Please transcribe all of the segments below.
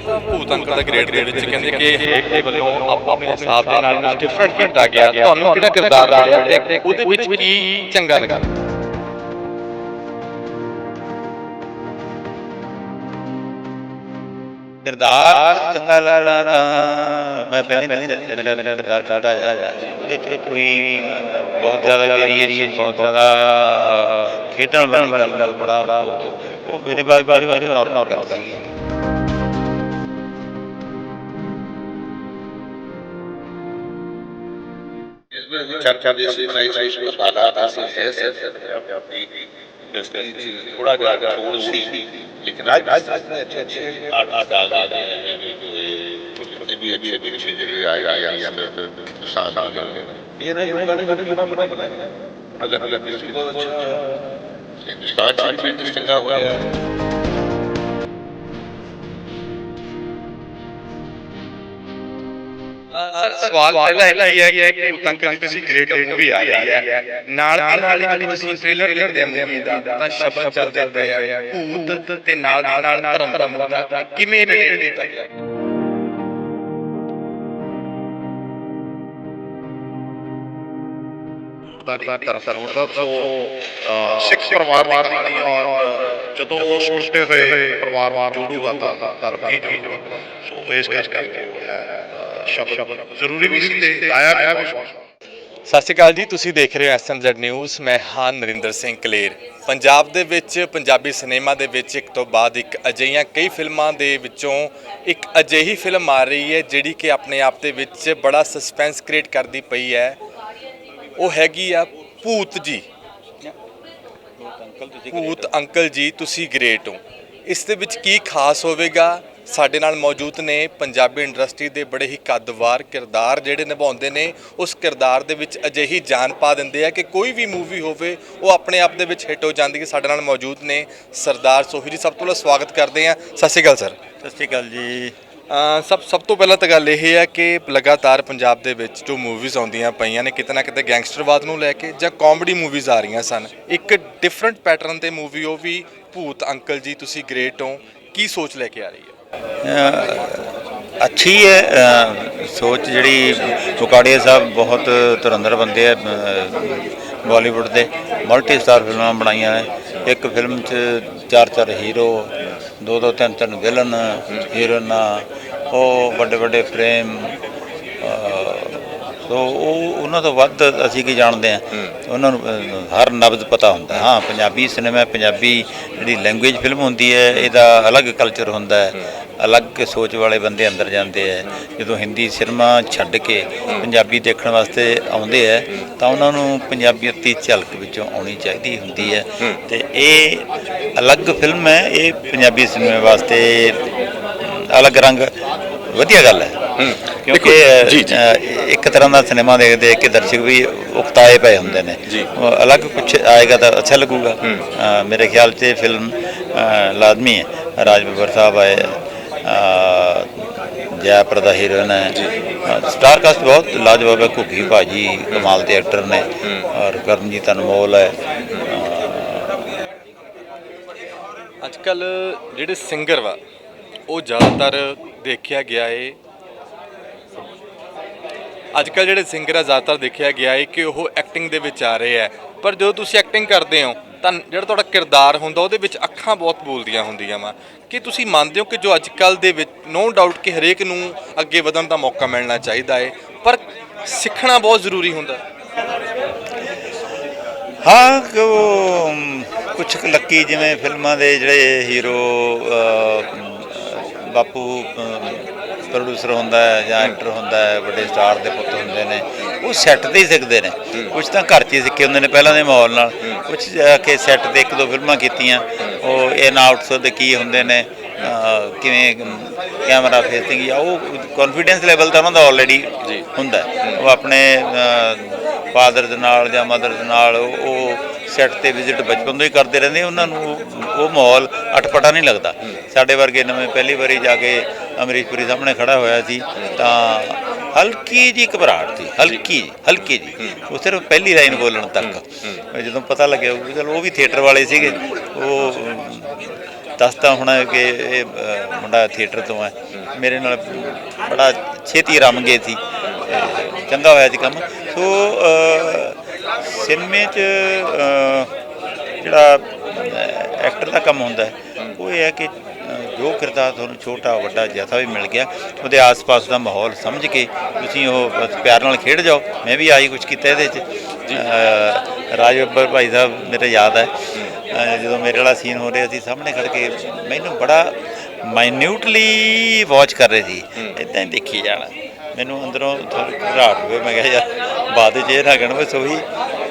ਭੂਤ ਅੰਕਲ ਦਾ ਗ੍ਰੇਡ ਦੇ ਵਿੱਚ ਕਹਿੰਦੇ ਕਿ ਇਹ ਵੱਲੋਂ ਆਪ ਆਪਣੇ ਹਿਸਾਬ ਦੇ ਨਾਲ ਡਿਫਰੈਂਟ ਕੀਤਾ ਗਿਆ। ਤੁਹਾਨੂੰ ਕਿਹੜਾ ਕਿਰਦਾਰ ਮਿਲਿਆ ਤੇ ਉਹਦੇ ਵਿੱਚ ਕੀ ਚੰਗਾ ਲੱਗਾ? ਕਿਰਦਾਰ ਚੰਗਾ ਲਾ ਲਾ ਲਾ ਮੈਂ ਪਹਿਲੇ ਪਹਿਲੇ ਕਿਰਦਾਰ ਕਰਦਾ ਇਹ ਕੋਈ ਬਹੁਤ ਜ਼ਿਆਦਾ ਵੇਰੀਏਸ਼ਨ ਬਹੁਤ ਜ਼ਿਆਦਾ ਖੇਡਣ ਵਾਲਾ ਬੜਾ ਉਹ ਮੇਰੇ ਬਾਰੇ ਬਾਰੇ ਬਾਰੇ ਨੌਰ ਨੌਰ ਕਰਦਾ चर्चा जैसी नई नई उसमें हालात ऐसे ऐसे थोड़ा ज्यादा थोड़ी सी लेकिन आज आज में अच्छे अच्छे आठ आठ डाल रहे हैं जो भी अच्छे अच्छे जगह आए आए आए साथ आ गए ये नहीं होगा नहीं बना बना बना बना अगर अगर किसी को हिंदुस्तान से भी इंटरेस्टिंग हुआ ਸਵਾਲ ਪਹਿਲਾ ਇਹ ਹੈ ਕਿ ਭੂਤ ਅੰਕਲ ਦੀ ਤੁਸੀਂ ਗ੍ਰੇਡ ਰੇਟ ਵੀ ਆ ਰਹੀ ਹੈ। ਨਾਲ ਨਾਲ ਹੀ ਤੁਸੀਂ ਟ੍ਰੇਲਰ ਦੇ ਅੰਦਰ ਤਾਂ ਸ਼ਬਦ ਚੱਲਦੇ ਪਏ ਆ ਭੂਤ ਤੇ ਨਾਲ ਨਾਲ ਧਰਮ ਦਾ ਮੁੱਦਾ ਕਿਵੇਂ ਰੇਟ ਦਿੱਤਾ ਗਿਆ ਦਾ ਤਰਫ ਦਾ ਸੋ ਸਿੱਖ ਪਰਿਵਾਰ ਦੀ ਕਹਾਣੀ ਔਰ ਜਦੋਂ ਉਸ ਟੁੱਟੇ ਹੋਏ ਪਰਿਵਾਰ ਜੋੜੂਗਾ ਤਾਂ ਧਰਮ ਹੀ ਜੋੜੂਗਾ ਸੋ ਇਸ ਕਰਕੇ ਸ਼ਬਦ। ਜ਼ਰੂਰੀ ਵੀ ਸੀ ਤੇ ਆਇਆ ਆਇਆ ਵੀ ਸਤਿ ਸ਼੍ਰੀ ਅਕਾਲ ਜੀ ਤੁਸੀਂ ਦੇਖ ਰਹੇ ਹੋ ਐਸਐਮਜ਼ੈਡ ਨਿਊਜ਼। ਮੈਂ ਹਾਂ ਨਰਿੰਦਰ ਸਿੰਘ ਕਲੇਰ। ਪੰਜਾਬ ਦੇ ਵਿੱਚ ਪੰਜਾਬੀ ਸਿਨੇਮਾ ਦੇ ਵਿੱਚ ਇੱਕ ਤੋਂ ਬਾਅਦ ਇੱਕ ਅਜਿਹੀਆਂ ਕਈ ਫਿਲਮਾਂ ਦੇ ਵਿੱਚੋਂ ਇੱਕ ਅਜਿਹੀ ਫਿਲਮ ਆ ਰਹੀ ਹੈ ਜਿਹੜੀ ਕਿ ਆਪਣੇ ਆਪ ਦੇ ਵਿੱਚ ਬੜਾ ਸਸਪੈਂਸ ਕ੍ਰੀਏਟ ਕਰਦੀ ਪਈ ਹੈ। ਉਹ ਹੈਗੀ ਆ ਭੂਤ ਜੀ। ਭੂਤ ਅੰਕਲ ਜੀ ਤੁਸੀਂ ਗ੍ਰੇਟ ਹੋ। ਇਸ ਦੇ ਵਿੱਚ ਕੀ ਖਾਸ ਹੋਵੇਗਾ? ਸਾਡੇ ਨਾਲ ਮੌਜੂਦ ਨੇ ਪੰਜਾਬੀ ਇੰਡਸਟਰੀ ਦੇ ਬੜੇ ਹੀ ਕੱਦਵਾਰ ਕਿਰਦਾਰ ਜਿਹੜੇ ਨਿਭਾਉਂਦੇ ਨੇ ਉਸ ਕਿਰਦਾਰ ਦੇ ਵਿੱਚ ਅਜਿਹੀ ਜਾਨ ਪਾ ਦਿੰਦੇ ਆ ਕਿ ਕੋਈ ਵੀ ਮੂਵੀ ਹੋਵੇ ਉਹ ਆਪਣੇ ਆਪ ਦੇ ਵਿੱਚ ਹਿੱਟ ਹੋ ਜਾਂਦੀ ਹੈ। ਸਾਡੇ ਨਾਲ ਮੌਜੂਦ ਨੇ ਸਰਦਾਰ ਸੋਹੀ ਜੀ। ਸਭ ਤੋਂ ਪਹਿਲਾਂ ਸਵਾਗਤ ਕਰਦੇ ਆ ਸਤਿ ਸ਼੍ਰੀ ਅਕਾਲ ਸਰ। ਸਤਿ ਸ਼੍ਰੀ ਅਕਾਲ ਜੀ। ਸਭ ਸਭ ਤੋਂ ਪਹਿਲਾਂ ਤਾਂ ਗੱਲ ਇਹ ਹੈ ਕਿ ਲਗਾਤਾਰ ਪੰਜਾਬ ਦੇ ਵਿੱਚ ਜੋ ਮੂਵੀਜ਼ ਆਉਂਦੀਆਂ ਪਈਆਂ ਨੇ ਕਿਤੇ ਨਾ ਕਿਤੇ ਗੈਂਗਸਟਰਵਾਦ ਨੂੰ ਲੈ ਕੇ ਜਾਂ ਕਾਮੇਡੀ ਮੂਵੀਜ਼ ਆ ਰਹੀਆਂ ਸਨ ਇੱਕ ਡਿਫਰੈਂਟ ਪੈਟਰਨ ਤੇ ਮੂਵੀ ਉਹ ਵੀ ਭੂਤ ਅੰਕਲ ਜੀ ਤੁਸੀਂ ਗ੍ਰੇਟ ਹੋ। ਕੀ ਸੋਚ ਲੈ ਕੇ ਆ ਰਹੀ ਹੈ? ਅੱਛੀ ਹੈ ਸੋਚ ਜਿਹੜੀ ਫੁਕਾੜੀਆ ਸਾਹਿਬ ਬਹੁਤ ਧੁਰੰਧਰ ਬੰਦੇ ਆ ਬਾਲੀਵੁੱਡ ਦੇ। ਮਲਟੀ ਸਟਾਰ ਫਿਲਮਾਂ ਬਣਾਈਆਂ ਨੇ। ਇੱਕ ਫਿਲਮ 'ਚ ਚਾਰ ਚਾਰ ਹੀਰੋ, ਦੋ ਦੋ ਤਿੰਨ ਤਿੰਨ ਵਿਲਨ ਹੀਰੋਇਨਾਂ ਉਹ ਵੱਡੇ ਵੱਡੇ ਫਰੇਮ ਸੋ ਉਹ ਉਹਨਾਂ ਤੋਂ ਵੱਧ ਅਸੀਂ ਕੀ ਜਾਣਦੇ ਆ ਉਹਨਾਂ ਨੂੰ ਹਰ ਨਬਜ਼ ਪਤਾ ਹੁੰਦਾ ਹਾਂ। ਪੰਜਾਬੀ ਸਿਨੇਮਾ ਪੰਜਾਬੀ ਜਿਹੜੀ ਲੈਂਗੁਏਜ ਫਿਲਮ ਹੁੰਦੀ ਹੈ ਇਹਦਾ ਅਲੱਗ ਕਲਚਰ ਹੁੰਦਾ ਹੈ। ਅਲੱਗ ਸੋਚ ਵਾਲੇ ਬੰਦੇ ਅੰਦਰ ਜਾਂਦੇ ਆ ਜਦੋਂ ਹਿੰਦੀ ਸਿਨੇਮਾ ਛੱਡ ਕੇ ਪੰਜਾਬੀ ਦੇਖਣ ਵਾਸਤੇ ਆਉਂਦੇ ਆ ਤਾਂ ਉਹਨਾਂ ਨੂੰ ਪੰਜਾਬੀਅਤ ਦੀ ਝਲਕ ਵਿੱਚੋਂ ਆਉਣੀ ਚਾਹੀਦੀ ਹੁੰਦੀ ਹੈ। ਤੇ ਇਹ ਅਲੱਗ ਫਿਲਮ ਹੈ ਇਹ ਪੰਜਾਬੀ ਸਿਨੇਮੇ ਵਾਸਤੇ ਅਲੱਗ ਰੰਗ ਵਧੀਆ ਗੱਲ ਹੈ। ਕਿਉਂਕਿ ਇੱਕ ਤਰ੍ਹਾਂ ਦਾ ਸਿਨੇਮਾ ਦੇਖ ਦੇਖ ਕੇ ਦਰਸ਼ਕ ਵੀ ਉਕਤਾਏ ਪਏ ਹੁੰਦੇ ਨੇ। ਅਲੱਗ ਕੁਝ ਆਏਗਾ ਤਾਂ ਅੱਛਾ ਲੱਗੂਗਾ। ਮੇਰੇ ਖਿਆਲ 'ਚ ਫਿਲਮ ਲਾਜ਼ਮੀ ਹੈ। ਰਾਜ ਬੱਬਰ ਸਾਹਿਬ ਆਏ ਜੈ ਪ੍ਰਦਾ ਹੀਰੋਇਨ ਹੈ। ਸਟਾਰ ਕਾਸਟ ਬਹੁਤ ਲਾਜਵਾਬ ਹੈ ਘੁੱਗੀ ਭਾਜੀ ਕਮਾਲ ਦੇ ਐਕਟਰ ਨੇ। ਔਰ ਕਰਨਜੀਤ ਅਨਮੋਲ ਹੈ। ਅੱਜ ਕੱਲ ਜਿਹੜੇ ਸਿੰਗਰ ਵਾ ਉਹ ਜ਼ਿਆਦਾਤਰ ਦੇਖਿਆ ਗਿਆ ਏ। ਅੱਜ ਕੱਲ ਜਿਹੜੇ ਸਿੰਗਰ ਆ, ਜ਼ਿਆਦਾਤਰ ਦੇਖਿਆ ਗਿਆ ਏ ਕਿ ਉਹ ਐਕਟਿੰਗ ਦੇ ਵਿੱਚ ਆ ਰਹੇ ਆ। ਪਰ ਜਦੋਂ ਤੁਸੀਂ ਐਕਟਿੰਗ ਕਰਦੇ ਹੋ, ਤਾਂ ਜਿਹੜਾ ਤੁਹਾਡਾ ਕਿਰਦਾਰ ਹੁੰਦਾ, ਉਹਦੇ ਵਿੱਚ ਅੱਖਾਂ ਬਹੁਤ ਬੋਲਦੀਆਂ ਹੁੰਦੀਆਂ ਵਾ। ਕਿ ਤੁਸੀਂ ਮੰਨਦੇ ਹੋ ਕਿ ਜੋ ਅੱਜ ਕੱਲ ਦੇ ਵਿੱਚ ਨੋ ਡਾਊਟ ਕਿ ਹਰੇਕ ਨੂੰ ਅੱਗੇ ਵਧਣ ਦਾ ਮੌਕਾ ਮਿਲਣਾ ਚਾਹੀਦਾ ਏ, ਪਰ ਸਿੱਖਣਾ ਬਹੁਤ ਜ਼ਰੂਰੀ ਹੁੰਦਾ? ਹਾਂ, ਕਿ ਉਹ ਕੁਝ ਲੱਕੀ ਜਿਵੇਂ ਫਿਲਮਾਂ ਦੇ ਜਿਹੜੇ ਹੀਰੋ ਬਾਪੂ ਪ੍ਰੋਡਿਊਸਰ ਹੁੰਦਾ ਹੈ ਜਾਂ ਐਕਟਰ ਹੁੰਦਾ ਹੈ ਵੱਡੇ ਸਟਾਰ ਦੇ ਪੁੱਤ ਹੁੰਦੇ ਨੇ ਉਹ ਸੈੱਟ ਤੇ ਹੀ ਸਿੱਖਦੇ ਨੇ। ਕੁਝ ਤਾਂ ਘਰ 'ਚ ਹੀ ਸਿੱਖੇ ਹੁੰਦੇ ਨੇ ਪਹਿਲਾਂ ਦੇ ਮਾਹੌਲ ਨਾਲ। ਕੁਝ ਜਾ ਕੇ ਸੈੱਟ ਤੇ ਇੱਕ ਦੋ ਫਿਲਮਾਂ ਕੀਤੀਆਂ ਉਹ ਇਨ ਆਊਟਸ ਦੇ ਕੀ ਹੁੰਦੇ ਨੇ ਕਿਵੇਂ ਕੈਮਰਾ ਫੇਸਿੰਗ ਜਾਂ ਉਹ ਕੌਨਫੀਡੈਂਸ ਲੈਵਲ ਤਾਂ ਉਹਨਾਂ ਦਾ ਆਲਰੇਡੀ ਹੁੰਦਾ। ਉਹ ਆਪਣੇ ਫਾਦਰ ਦੇ ਨਾਲ ਜਾਂ ਮਦਰ ਦੇ ਨਾਲ ਉਹ- ਸੈੱਟ ਤੇ ਵਿਜ਼ਿਟ ਬਚਪਨ ਤੋਂ ਹੀ ਕਰਦੇ ਰਹਿੰਦੇ ਉਹਨਾਂ ਨੂੰ ਉਹ- ਮਾਹੌਲ ਅਟਪਟਾ ਨਹੀਂ ਲੱਗਦਾ। ਸਾਡੇ ਵਰਗੇ ਨਵੇਂ ਪਹਿਲੀ ਵਾਰੀ ਜਾ ਕੇ ਅਮਰੀਸ਼ਪੁਰੀ ਸਾਹਮਣੇ ਖੜਾ ਹੋਇਆ ਸੀ ਤਾਂ ਹਲਕੀ ਜੀ ਘਬਰਾਹਟ ਸੀ ਹਲਕੀ ਹਲਕੀ ਜੀ ਉਹ ਸਿਰਫ ਪਹਿਲੀ ਲਾਈਨ ਬੋਲਣ ਤੱਕ। ਜਦੋਂ ਪਤਾ ਲੱਗਿਆ ਉਹ ਚਲ ਉਹ ਵੀ ਥੀਏਟਰ ਵਾਲੇ ਸੀਗੇ। ਉਹ ਦੱਸਦਾ ਹੁਣ ਕਿ ਇਹ ਮੁੰਡਾ ਥੀਏਟਰ ਤੋਂ ਹੈ। ਮੇਰੇ ਨਾਲ ਬੜਾ ਛੇਤੀ ਰਮ ਗਏ ਸੀ। ਚੰਗਾ ਹੋਇਆ ਜੀ ਕੰਮ। ਸੋ ਸਿਨੇਮੇ 'ਚ ਜਿਹੜਾ ਐਕਟਰ ਦਾ ਕੰਮ ਹੁੰਦਾ ਉਹ ਇਹ ਹੈ ਕਿ ਜੋ ਕਿਰਦਾਰ ਤੁਹਾਨੂੰ ਛੋਟਾ ਵੱਡਾ ਜ਼ਿਆਦਾ ਵੀ ਮਿਲ ਗਿਆ ਉਹਦੇ ਆਸ-ਪਾਸ ਦਾ ਮਾਹੌਲ ਸਮਝ ਕੇ ਤੁਸੀਂ ਉਹ ਪਿਆਰ ਨਾਲ ਖੇਡ ਜਾਓ। ਮੈਂ ਵੀ ਆਈ ਕੁਝ ਕੀਤਾ ਇਹਦੇ 'ਚ। ਰਾਜ ਬੱਬਰ ਭਾਈ ਸਾਹਿਬ ਮੇਰੇ ਯਾਦ ਹੈ। ਜਦੋਂ ਮੇਰੇ ਵਾਲਾ ਸੀਨ ਹੋ ਰਿਹਾ ਸੀ ਸਾਹਮਣੇ ਖੜ ਕੇ ਮੈਨੂੰ ਬੜਾ ਮਾਈਨਿਊਟਲੀ ਵਾਚ ਕਰ ਰਹੇ ਸੀ। ਇਦਾਂ ਹੀ ਦੇਖੀ ਜਾਣਾ। ਮੈਨੂੰ ਅੰਦਰੋਂ ਥੋੜ੍ਹੀ ਘਬਰਾਹਟ ਹੋਵੇ ਮੈਂ ਕਿਹਾ, ਯਾਰ, ਬਾਅਦ ਵਿੱਚ ਇਹ ਨਾ ਕਹਿਣ ਬਸ ਉਹੀ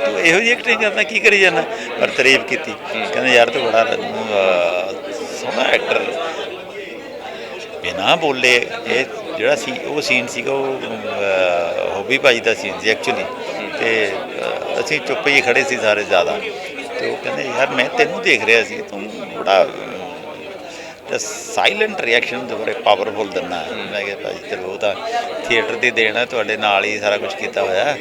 ਤੂੰ ਇਹੋ ਜਿਹੀ ਐਕਟਿੰਗ ਕਰਦਾ, ਕੀ ਕਰੀ ਜਾਂਦਾ? ਪਰ ਤਾਰੀਫ ਕੀਤੀ। ਕਹਿੰਦੇ, ਯਾਰ, ਤੂੰ ਬੜਾ ਸੋਹਣਾ ਐਕਟਰ ਬਿਨਾ ਬੋਲੇ ਇਹ ਜਿਹੜਾ ਸੀ, ਉਹ ਸੀਨ ਸੀਗਾ, ਉਹ ਹੋਬੀ ਭਾਈ ਦਾ ਸੀਨ ਸੀ ਐਕਚੁਅਲੀ ਤੇ ਅਸੀਂ ਚੁੱਪ ਹੀ ਖੜੇ ਸੀ ਸਾਰੇ ਜ਼ਿਆਦਾ। ਤੇ ਉਹ ਕਹਿੰਦੇ, ਯਾਰ, ਮੈਂ ਤੈਨੂੰ ਦੇਖ ਰਿਹਾ ਸੀ, ਤੂੰ ਬੜਾ ਤੇ ਸਾਇਲੈਂਟ ਰਿਐਕਸ਼ਨ ਤੇ ਬੜੇ ਪਾਵਰਫੁਲ ਦਿੰਦਾ। ਮੈਂ ਕਿਹਾ ਭਾਈ ਚਲੋ ਉਹ ਤਾਂ ਥੀਏਟਰ ਦੀ ਦੇਣ ਹੈ ਤੁਹਾਡੇ ਨਾਲ ਹੀ ਸਾਰਾ ਕੁਝ ਕੀਤਾ ਹੋਇਆ।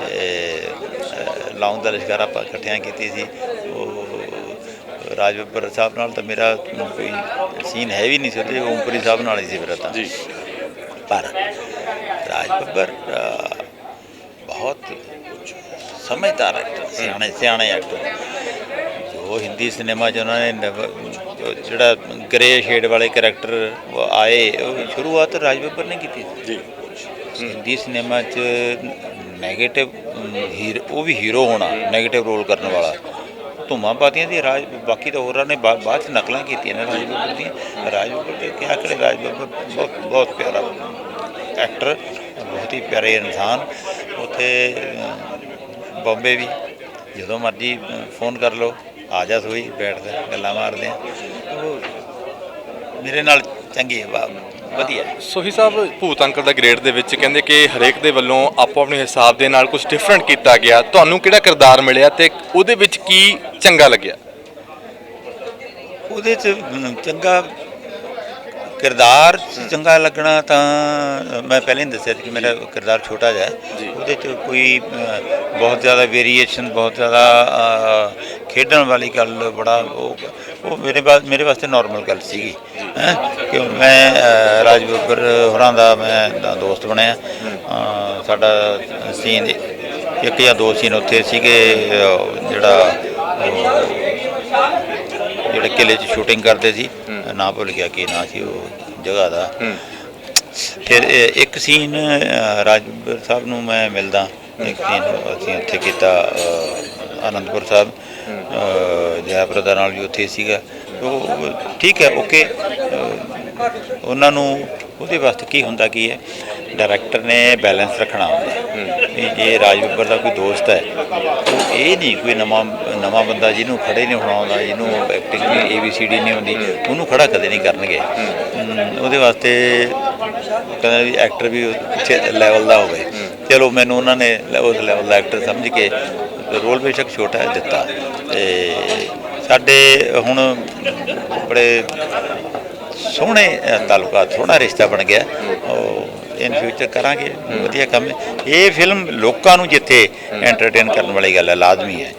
ਤੇ ਲੌਂਗ ਦਾ ਲਿਸ਼ਕਰ ਆਪਾਂ ਇਕੱਠਿਆਂ ਕੀਤੀ ਸੀ। ਉਹ ਰਾਜ ਬੱਬਰ ਸਾਹਿਬ ਨਾਲ ਤਾਂ ਮੇਰਾ ਕੋਈ ਸੀਨ ਹੈ ਵੀ ਨਹੀਂ ਸੀ ਉਹਦੇ ਓਮਪੁਰੀ ਸਾਹਿਬ ਨਾਲ ਹੀ ਸੀ ਮੇਰਾ ਤਾਂ। ਜੀ। ਪਰ ਰਾਜ ਬੱਬਰ ਬਹੁਤ ਸਮਝਦਾਰ ਐਕਟਰ ਸਿਆਣੇ ਸਿਆਣੇ ਐਕਟਰ ਜੋ ਹਿੰਦੀ ਸਿਨੇਮਾ 'ਚ ਉਹਨਾਂ ਨੇ ਜਿਹੜਾ ਗ੍ਰੇ ਸ਼ੇਡ ਵਾਲੇ ਕੈਰੈਕਟਰ ਆਏ ਉਹ ਸ਼ੁਰੂਆਤ ਰਾਜ ਬੱਬਰ ਨੇ ਕੀਤੀ ਸੀ। ਜੀ। ਹਿੰਦੀ ਸਿਨੇਮਾ 'ਚ 네ਗੇਟਿਵ ਹੀਰ ਉਹ ਵੀ ਹੀਰੋ ਹੋਣਾ 네ਗੇਟਿਵ ਰੋਲ ਕਰਨ ਵਾਲਾ। ਧੁੰਮਾਂ ਪਾਤੀਆਂ ਦੀ ਰਾਜ ਬਾਕੀ ਤਾਂ ਹੋਰਾਂ ਨੇ ਬਾਅਦ ਚ ਨਕਲਾਂ ਕੀਤੀਆਂ ਨੇ ਰਾਜ ਬੱਬਰ ਦੀਆਂ। ਰਾਜ ਬੱਬਰ ਦੇ ਕਿਹਾ ਕਰੇ? ਰਾਜ ਬੱਬਰ ਬਹੁਤ ਬਹੁਤ ਪਿਆਰਾ ਐਕਟਰ ਬਹੁਤ ਹੀ ਪਿਆਰੇ ਇਨਸਾਨ। ਉੱਥੇ ਬੰਬੇ ਵੀ ਜਦੋਂ ਮਰਜ਼ੀ ਫੋਨ ਕਰ ਲਓ। ਆ ਜਾ ਸੋਈ ਬੈਠਦਾ ਗੱਲਾਂ ਮਾਰਦੇ ਆ। ਉਹ ਮੇਰੇ ਨਾਲ ਚੰਗੀ ਹੈ ਵਾ- ਵਧੀਆ। ਸੋਹੀ ਸਾਹਿਬ ਭੂਤ ਅੰਕਲ ਦਾ ਗ੍ਰੇਡ ਦੇ ਵਿੱਚ ਕਹਿੰਦੇ ਕਿ ਹਰੇਕ ਦੇ ਵੱਲੋਂ ਆਪੋ ਆਪਣੇ ਹਿਸਾਬ ਦੇ ਨਾਲ ਕੁਝ ਡਿਫਰੈਂਟ ਕੀਤਾ ਗਿਆ। ਤੁਹਾਨੂੰ ਕਿਹੜਾ ਕਿਰਦਾਰ ਮਿਲਿਆ ਤੇ ਉਹਦੇ ਵਿੱਚ ਕੀ ਚੰਗਾ ਲੱਗਿਆ? ਉਹਦੇ ਚ ਅਮ, ਚੰਗਾ ਕਿਰਦਾਰ 'ਚ ਚੰਗਾ ਲੱਗਣਾ ਤਾਂ ਮੈਂ ਪਹਿਲਾਂ ਹੀ ਦੱਸਿਆ ਸੀ ਕਿ ਮੇਰਾ ਕਿਰਦਾਰ ਛੋਟਾ ਜਿਹਾ ਹੈ। ਉਹਦੇ ਚ ਕੋਈ ਅ, ਬਹੁਤ ਜ਼ਿਆਦਾ ਵੇਰੀਏਸ਼ਨ ਬਹੁਤ ਜ਼ਿਆਦਾ ਅ, ਖੇਡਣ ਵਾਲੀ ਗੱਲ ਬੜਾ ਉਹ ਉਹ ਮੇਰੇ ਬਾਸ ਮੇਰੇ ਵਾਸਤੇ ਨਾਰਮਲ ਗੱਲ ਸੀਗੀ। ਹੈਂ? ਕਿ ਮੈਂ ਅ, ਰਾਜ ਬੱਬਰ ਹੋਰਾਂ ਦਾ ਮੈਂ ਦਾ ਦੋਸਤ ਬਣਿਆ। ਅ, ਸਾਡਾ ਸੀਨ ਇੱਕ ਜਾਂ ਦੋ ਸੀਨ ਉੱਥੇ ਸੀਗੇ ਅ, ਜਿਹੜਾ ਉਹ ਜਿਹੜੇ ਕਿਲੇ 'ਚ ਸ਼ੂਟਿੰਗ ਕਰਦੇ ਸੀ। ਨਾਂ ਭੁੱਲ ਗਿਆ ਕੀ ਨਾਂ ਸੀ ਉਹ ਜਗ੍ਹਾ ਦਾ। ਫਿਰ ਇੱਕ ਸੀਨ ਰਾਜਵੀਰ ਸਾਹਿਬ ਨੂੰ ਮੈਂ ਮਿਲਦਾ। ਇੱਕ ਸੀਨ ਅਸੀਂ ਉੱਥੇ ਕੀਤਾ ਆਨੰਦਪੁਰ ਸਾਹਿਬ। ਅ, ਜੈਪੁਰ ਨਾਲ ਵੀ ਉੱਥੇ ਸੀਗਾ। ਉਹ ਠੀਕ ਹੈ ਓਕੇ। ਉਹਨਾਂ ਨੂੰ ਉਹਦੇ ਵਾਸਤੇ ਕੀ ਹੁੰਦਾ ਕੀ ਹੈ? ਡਾਇਰੈਕਟਰ ਨੇ ਬੈਲੈਂਸ ਰੱਖਣਾ ਹੁੰਦਾ। ਵੀ ਜੇ ਰਾਜ ਬੱਬਰ ਦਾ ਕੋਈ ਦੋਸਤ ਹੈ, ਉਹ ਇਹ ਨਹੀਂ ਕੋਈ ਨਵਾਂ ਨਵਾਂ ਬੰਦਾ ਜਿਹਨੂੰ ਖੜੇ ਨਹੀਂ ਹੋਣਾ ਆਉਂਦਾ, ਜਿਹਨੂੰ ਐਕਟਿੰਗ ਦੀ ਏਬੀਸੀਡੀ ਨਹੀਂ ਆਉਂਦੀ, ਉਹਨੂੰ ਖੜਾ ਕਦੇ ਨਹੀਂ ਕਰਨਗੇ। ਉਹਦੇ ਵਾਸਤੇ ਕਹਿੰਦਾ ਵੀ ਐਕਟਰ ਵੀ ਉੱਚੇ ਲੈਵਲ ਦਾ ਹੋਵੇ। ਚਲੋ ਮੈਨੂੰ ਉਹਨਾਂ ਨੇ ਲੈ- ਉਸ ਲੈਵਲ ਦਾ ਐਕਟਰ ਸਮਝ ਕੇ ਰੋਲ ਬੇਸ਼ੱਕ ਛੋਟਾ ਦਿੱਤਾ। ਤੇ ਸਾਡੇ ਹੁਣ ਬੜੇ ਸੋਹਣੇ ਤਾਲੁਕਾ ਸੋਹਣਾ ਰਿਸ਼ਤਾ ਬਣ ਗਿਆ। ਉਹ ਇਨ ਫਿਊਚਰ ਕਰਾਂਗੇ ਵਧੀਆ ਕੰਮ ਹੈ। ਇਹ ਫਿਲਮ ਲੋਕਾਂ ਨੂੰ ਜਿੱਥੇ ਐਂਟਰਟੇਨ ਕਰਨ ਵਾਲੀ ਗੱਲ ਹੈ ਲਾਜ਼ਮੀ ਹੈ।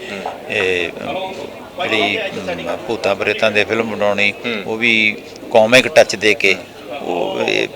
ਇਹ ਜਿਹੜੀ ਭੂਤਾਂ ਪ੍ਰੇਤਾਂ ਦੇ ਫਿਲਮ ਬਣਾਉਣੀ ਉਹ ਵੀ ਕਾਮਿਕ ਟੱਚ ਦੇ ਕੇ ਉਹ ਇਹ,